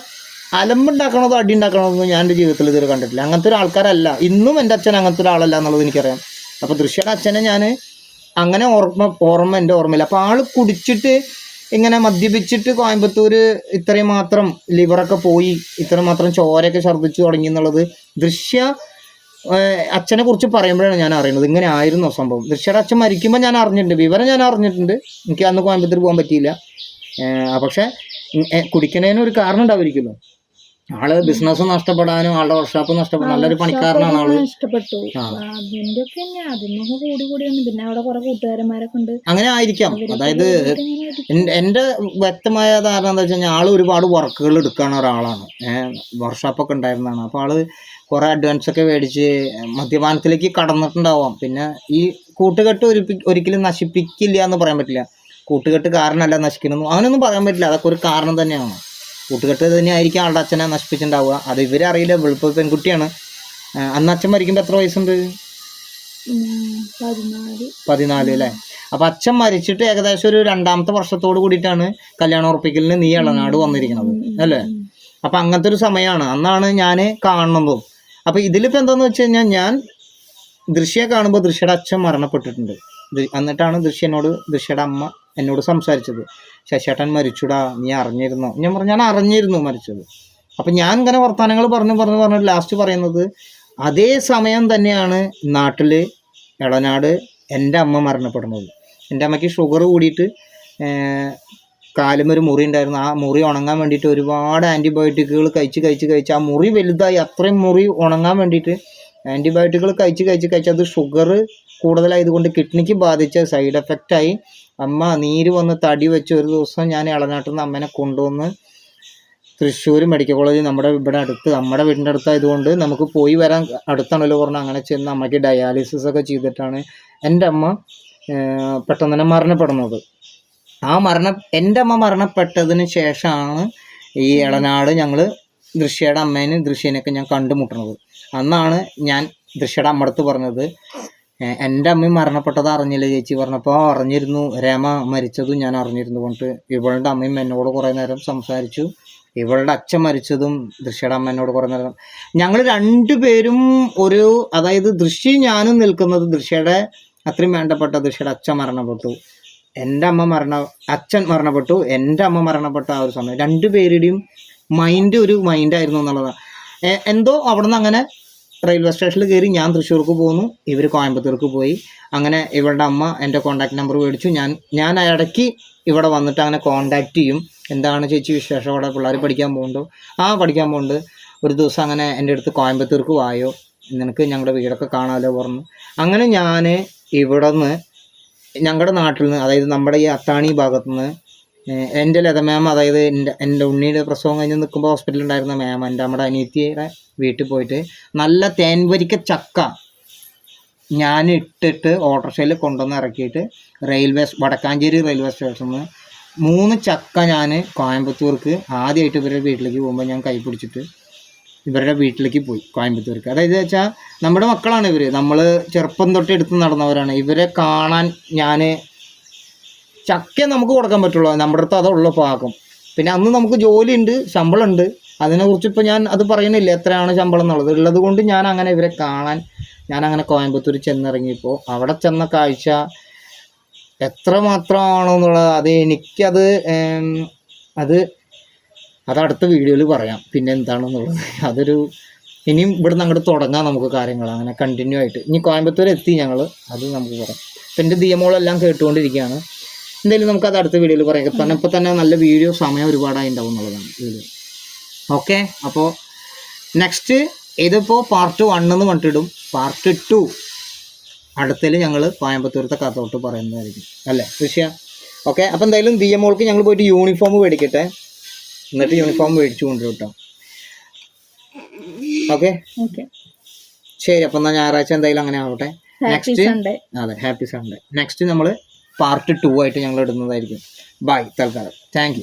അലമ്പുണ്ടാക്കണതോ അടി ഉണ്ടാക്കണതൊന്നും ഞാൻ എന്റെ ജീവിതത്തിൽ ഇതുവരെ കണ്ടിട്ടില്ല. അങ്ങനത്തെ ഒരു ആൾക്കാരല്ല. ഇന്നും എന്റെ അച്ഛൻ അങ്ങനത്തെ ഒരാളല്ല എന്നുള്ളത് എനിക്കറിയാം. അപ്പോൾ ദൃശ്യയുടെ അച്ഛനെ ഞാൻ അങ്ങനെ ഓർമ്മ ഓർമ്മ എന്റെ ഓർമ്മയില്ല. അപ്പോൾ ആൾ കുടിച്ചിട്ട് ഇങ്ങനെ മദ്യപിച്ചിട്ട് കോയമ്പത്തൂർ ഇത്രയും മാത്രം ലിവറൊക്കെ പോയി ഇത്രയും മാത്രം ചോരയൊക്കെ ഛർദ്ദിച്ചു തുടങ്ങി എന്നുള്ളത് ദൃശ്യ അച്ഛനെ കുറിച്ച് പറയുമ്പോഴാണ് ഞാൻ അറിയുന്നത്. ഇങ്ങനെ ആയിരുന്നു സംഭവം. ദൃശ്യയുടെ അച്ഛൻ മരിക്കുമ്പോൾ ഞാൻ അറിഞ്ഞിട്ടുണ്ട്. വിവരം ഞാൻ അറിഞ്ഞിട്ടുണ്ട്. എനിക്ക് അന്ന് കോയമ്പത്തൂർ പോകാൻ പറ്റിയില്ല. പക്ഷേ കുടിക്കുന്നതിന് ഒരു കാരണം ഉണ്ടാവുമായിരിക്കുമല്ലോ ആൾ ബിസിനസ് നഷ്ടപ്പെടാനും ആളുടെ വർക്ക്ഷോപ്പ് നഷ്ടപ്പെടാനും നല്ലൊരു പണിക്കാരനാണ് ആൾ. അതിന്റെ ഒക്കെ തന്നെ അതിനൊക്കെ കൂടി കൂടി വന്നു. പിന്നെ അവിടെ കുറെ കൂട്ടുകാരന്മാരൊക്കെ ഉണ്ട്. അങ്ങനെ ആയിരിക്കാം. അതായത് എന്റെ വ്യക്തമായ ധാരണ എന്താ വെച്ചാൽ കഴിഞ്ഞാൽ ആൾ ഒരുപാട് വർക്കുകൾ എടുക്കുന്ന ഒരാളാണ്. വർക്ക്ഷോപ്പൊക്കെ ഉണ്ടായിരുന്നതാണ്. അപ്പൊ ആൾ കുറെ അഡ്വാൻസ് ഒക്കെ മേടിച്ച് മദ്യപാനത്തിലേക്ക് കടന്നിട്ടുണ്ടാവാം. പിന്നെ ഈ കൂട്ടുകെട്ട് ഒരു ഒരിക്കലും നശിപ്പിക്കില്ല എന്ന് പറയാൻ പറ്റില്ല. കൂട്ടുകെട്ട് കാരണമല്ല നശിക്കുന്നു അങ്ങനെയൊന്നും പറയാൻ പറ്റില്ല. അതൊക്കെ ഒരു കാരണം തന്നെയാണ്. കൂട്ടുകെട്ട് തന്നെയായിരിക്കും ആളുടെ അച്ഛനെ നശിപ്പിച്ചിട്ടുണ്ടാവുക അത് ഇവരറിയില്ല വെളുപ്പ് പെൺകുട്ടിയാണ്. അന്ന് അച്ഛൻ മരിക്കുമ്പോൾ എത്ര വയസ്സുണ്ട്? പതിനാല്. അല്ലേ? അപ്പൊ അച്ഛൻ മരിച്ചിട്ട് ഏകദേശം ഒരു രണ്ടാമത്തെ വർഷത്തോട് കൂടിയിട്ടാണ് കല്യാണം ഉറപ്പിക്കലിന് നീ ഇളനാട് വന്നിരിക്കുന്നത്. അല്ലേ? അപ്പൊ അങ്ങനത്തെ ഒരു സമയമാണ് അന്നാണ് ഞാൻ കാണുന്നതും. അപ്പൊ ഇതിലിപ്പോ എന്താന്ന് വെച്ച് കഴിഞ്ഞാൽ ഞാൻ ദൃശ്യ കാണുമ്പോൾ ദൃശ്യയുടെ അച്ഛൻ മരണപ്പെട്ടിട്ടുണ്ട്. എന്നിട്ടാണ് ദൃശ്യനോട് ദൃശ്യയുടെ അമ്മ എന്നോട് സംസാരിച്ചത് ശശേട്ടൻ മരിച്ചുടാ നീ അറിഞ്ഞിരുന്നോ? ഞാൻ പറഞ്ഞു ഞാൻ അറിഞ്ഞിരുന്നു മരിച്ചത്. അപ്പൊ ഞാൻ ഇങ്ങനെ വർത്തമാനങ്ങൾ പറഞ്ഞു പറഞ്ഞു പറഞ്ഞു ലാസ്റ്റ് പറയുന്നത് അതേ സമയം തന്നെയാണ് നാട്ടിൽ ഇളനാട് എന്റെ അമ്മ മരണപ്പെടുന്നത്. എന്റെ അമ്മയ്ക്ക് ഷുഗർ കൂടിയിട്ട് കാലും ഒരു മുറി ഉണ്ടായിരുന്നു. ആ മുറി ഉണങ്ങാൻ വേണ്ടിയിട്ട് ഒരുപാട് ആന്റിബയോട്ടിക്കുകൾ കഴിച്ച് കഴിച്ച് കഴിച്ച് ആ മുറി വലുതായി. അത്രയും മുറി ഉണങ്ങാൻ വേണ്ടിയിട്ട് ആന്റിബയോട്ടിക്കുകൾ കഴിച്ച് കഴിച്ച് കഴിച്ച് അത് ഷുഗർ കൂടുതലായതുകൊണ്ട് കിഡ്നിക്ക് ബാധിച്ച സൈഡ് എഫക്റ്റായി അമ്മ നീര് വന്ന് തടി വെച്ച് ഒരു ദിവസം ഞാൻ ഇളനാട്ടിൽ നിന്ന് അമ്മേനെ കൊണ്ടുവന്ന് തൃശ്ശൂർ മെഡിക്കൽ കോളേജ് നമ്മുടെ ഇവിടെ അടുത്ത് നമ്മുടെ വീടിന്റെ അടുത്തായതുകൊണ്ട് നമുക്ക് പോയി വരാൻ അടുത്താണല്ലോ പറഞ്ഞ് അങ്ങനെ ചെന്ന് അമ്മയ്ക്ക് ഡയാലിസിസ് ഒക്കെ ചെയ്തിട്ടാണ് എന്റെ അമ്മ പെട്ടെന്ന് തന്നെ മരണപ്പെടുന്നത്. ആ മരണം എന്റെ അമ്മ മരണപ്പെട്ടതിന് ശേഷമാണ് ഈ ഇളനാട് ഞങ്ങൾ ദൃശ്യയുടെ അമ്മേനെ ദൃശ്യനെയൊക്കെ ഞാൻ കണ്ടുമുട്ടുന്നത്. അന്നാണ് ഞാൻ ദൃശ്യയുടെ അമ്മടുത്ത് പറഞ്ഞത് എന്റെ അമ്മയും മരണപ്പെട്ടത് അറിഞ്ഞില്ല ചേച്ചി. പറഞ്ഞപ്പോൾ അറിഞ്ഞിരുന്നു. രമ മരിച്ചതും ഞാൻ അറിഞ്ഞിരുന്നു കൊണ്ട് ഇവളുടെ അമ്മയും എന്നോട് കുറേ നേരം സംസാരിച്ചു. ഇവളുടെ അച്ഛൻ മരിച്ചതും ദൃശ്യയുടെ അമ്മ എന്നോട് കുറേ നേരം ഞങ്ങൾ രണ്ടുപേരും ഒരു അതായത് ദൃശ്യ ഞാനും നിൽക്കുന്നത് ദൃശ്യയുടെ അത്രയും വേണ്ടപ്പെട്ട ദൃശ്യയുടെ അച്ഛൻ മരണപ്പെട്ടു. എന്റെ അമ്മ മരണ അച്ഛൻ മരണപ്പെട്ടു. എന്റെ അമ്മ മരണപ്പെട്ട ആ ഒരു സമയം. രണ്ടുപേരുടെയും മൈൻഡ് ഒരു മൈൻഡായിരുന്നു എന്നുള്ളതാണ്. എന്തോ അവിടെ നിന്ന് അങ്ങനെ റെയിൽവേ സ്റ്റേഷനിൽ കയറി ഞാൻ തൃശ്ശൂർക്ക് പോന്നു. ഇവർ കോയമ്പത്തൂർക്ക് പോയി. അങ്ങനെ ഇവളുടെ അമ്മ എന്റെ കോൺടാക്ട് നമ്പർ മേടിച്ചു. ഞാൻ ഞാൻ ഇടയ്ക്ക് ഇവിടെ വന്നിട്ട് അങ്ങനെ കോൺടാക്ട് ചെയ്യും. എന്താണ് ചേച്ചി വിശേഷം? അവിടെ പിള്ളേർ പഠിക്കാൻ പോകുന്നുണ്ടോ? ആ പഠിക്കാൻ പോകുന്നുണ്ട്. ഒരു ദിവസം അങ്ങനെ എന്റെ അടുത്ത് കോയമ്പത്തൂർക്ക് വായോ. നിനക്ക് ഞങ്ങളുടെ വീടൊക്കെ കാണാമല്ലോ പറഞ്ഞു. അങ്ങനെ ഞാൻ ഇവിടെ നിന്ന് ഞങ്ങളുടെ നാട്ടിൽ നിന്ന് അതായത് നമ്മുടെ ഈ അത്താണി ഭാഗത്തു നിന്ന് ഏഹ് എന്റെ ലത മാം അതായത് എന്റെ എന്റെ ഉണ്ണിയുടെ പ്രസവം കഴിഞ്ഞ് നിൽക്കുമ്പോൾ ഹോസ്പിറ്റലിൽ ഉണ്ടായിരുന്ന മാം എന്റെ നമ്മുടെ അനിയത്തിയുടെ വീട്ടിൽ പോയിട്ട് നല്ല തേൻവരിക്ക ചക്ക ഞാൻ ഇട്ടിട്ട് ഓട്ടോറിക്ഷയിൽ കൊണ്ടുവന്ന് ഇറക്കിയിട്ട് റെയിൽവേ വടക്കാഞ്ചേരി റെയിൽവേ സ്റ്റേഷനിൽ നിന്ന് മൂന്ന് ചക്ക ഞാൻ കോയമ്പത്തൂർക്ക് ആദ്യമായിട്ട് ഇവരുടെ വീട്ടിലേക്ക് പോകുമ്പോൾ ഞാൻ കൈ പിടിച്ചിട്ട് ഇവരുടെ വീട്ടിലേക്ക് പോയി കോയമ്പത്തൂർക്ക്. അതായത് വെച്ചാൽ നമ്മുടെ മക്കളാണ് ഇവർ നമ്മൾ ചെറുപ്പം തൊട്ട് എടുത്ത് നടന്നവരാണ്. ഇവരെ കാണാൻ ഞാൻ ചക്ക നമുക്ക് കൊടുക്കാൻ പറ്റുള്ളൂ. നമ്മുടെ അടുത്ത് അതുള്ള പാകം. പിന്നെ അന്ന് നമുക്ക് ജോലിയുണ്ട് ശമ്പളമുണ്ട്. അതിനെക്കുറിച്ച് ഇപ്പോൾ ഞാൻ അത് പറയണില്ല എത്രയാണ് ശമ്പളം എന്നുള്ളത്. ഉള്ളത് കൊണ്ട് ഞാൻ അങ്ങനെ ഇവരെ കാണാൻ ഞാൻ അങ്ങനെ കോയമ്പത്തൂർ ചെന്നിറങ്ങിയപ്പോൾ അവിടെ ചെന്ന കാഴ്ച എത്ര മാത്രമാണെന്നുള്ളത് അത് എനിക്കത് അത് അത് അടുത്ത വീഡിയോയിൽ പറയാം. പിന്നെ എന്താണെന്നുള്ളത്. അതൊരു ഇനിയും ഇവിടുന്ന് അങ്ങോട്ട് തുടങ്ങാം നമുക്ക് കാര്യങ്ങൾ. അങ്ങനെ കണ്ടിന്യൂ ആയിട്ട്. ഇനി കോയമ്പത്തൂർ എത്തി ഞങ്ങൾ അത് നമുക്ക് പറയാം. ഇപ്പം എന്റെ ദിയമോളെല്ലാം കേട്ടുകൊണ്ടിരിക്കുകയാണ്. എന്തായാലും നമുക്ക് അത് അടുത്ത വീഡിയോയിൽ പറയാം. തന്നെ ഇപ്പോൾ തന്നെ നല്ല വീഡിയോ സമയം ഒരുപാടായി ഉണ്ടാവും എന്നുള്ളതാണ് വീഡിയോ ഓക്കെ? അപ്പോൾ നെക്സ്റ്റ് ഇതിപ്പോൾ പാർട്ട് വൺ എന്ന് പറഞ്ഞിട്ടിടും. പാർട്ട് ടു അടുത്തതിൽ ഞങ്ങൾ കോയമ്പത്തൂരത്തെ കഥോട്ട് പറയുന്നതായിരിക്കും. അല്ലേ? ഋഷ്യ ഓക്കെ? അപ്പോൾ എന്തായാലും ദി മോൾക്ക് ഞങ്ങൾ പോയിട്ട് യൂണിഫോം മേടിക്കട്ടെ. എന്നിട്ട് യൂണിഫോം മേടിച്ചു കൊണ്ടുവരും കേട്ടോ ഓക്കെ? ഓക്കെ. ശരി അപ്പം എന്നാൽ ഞായറാഴ്ച എന്തായാലും അങ്ങനെ ആവട്ടെ. നെക്സ്റ്റ് സൺഡേ അതെ ഹാപ്പി സൺഡേ നെക്സ്റ്റ് നമ്മൾ പാർട്ട് ടു ആയിട്ട് ഞങ്ങൾ ഇടുന്നതായിരിക്കും. ബൈ തൽക്കാലം. താങ്ക്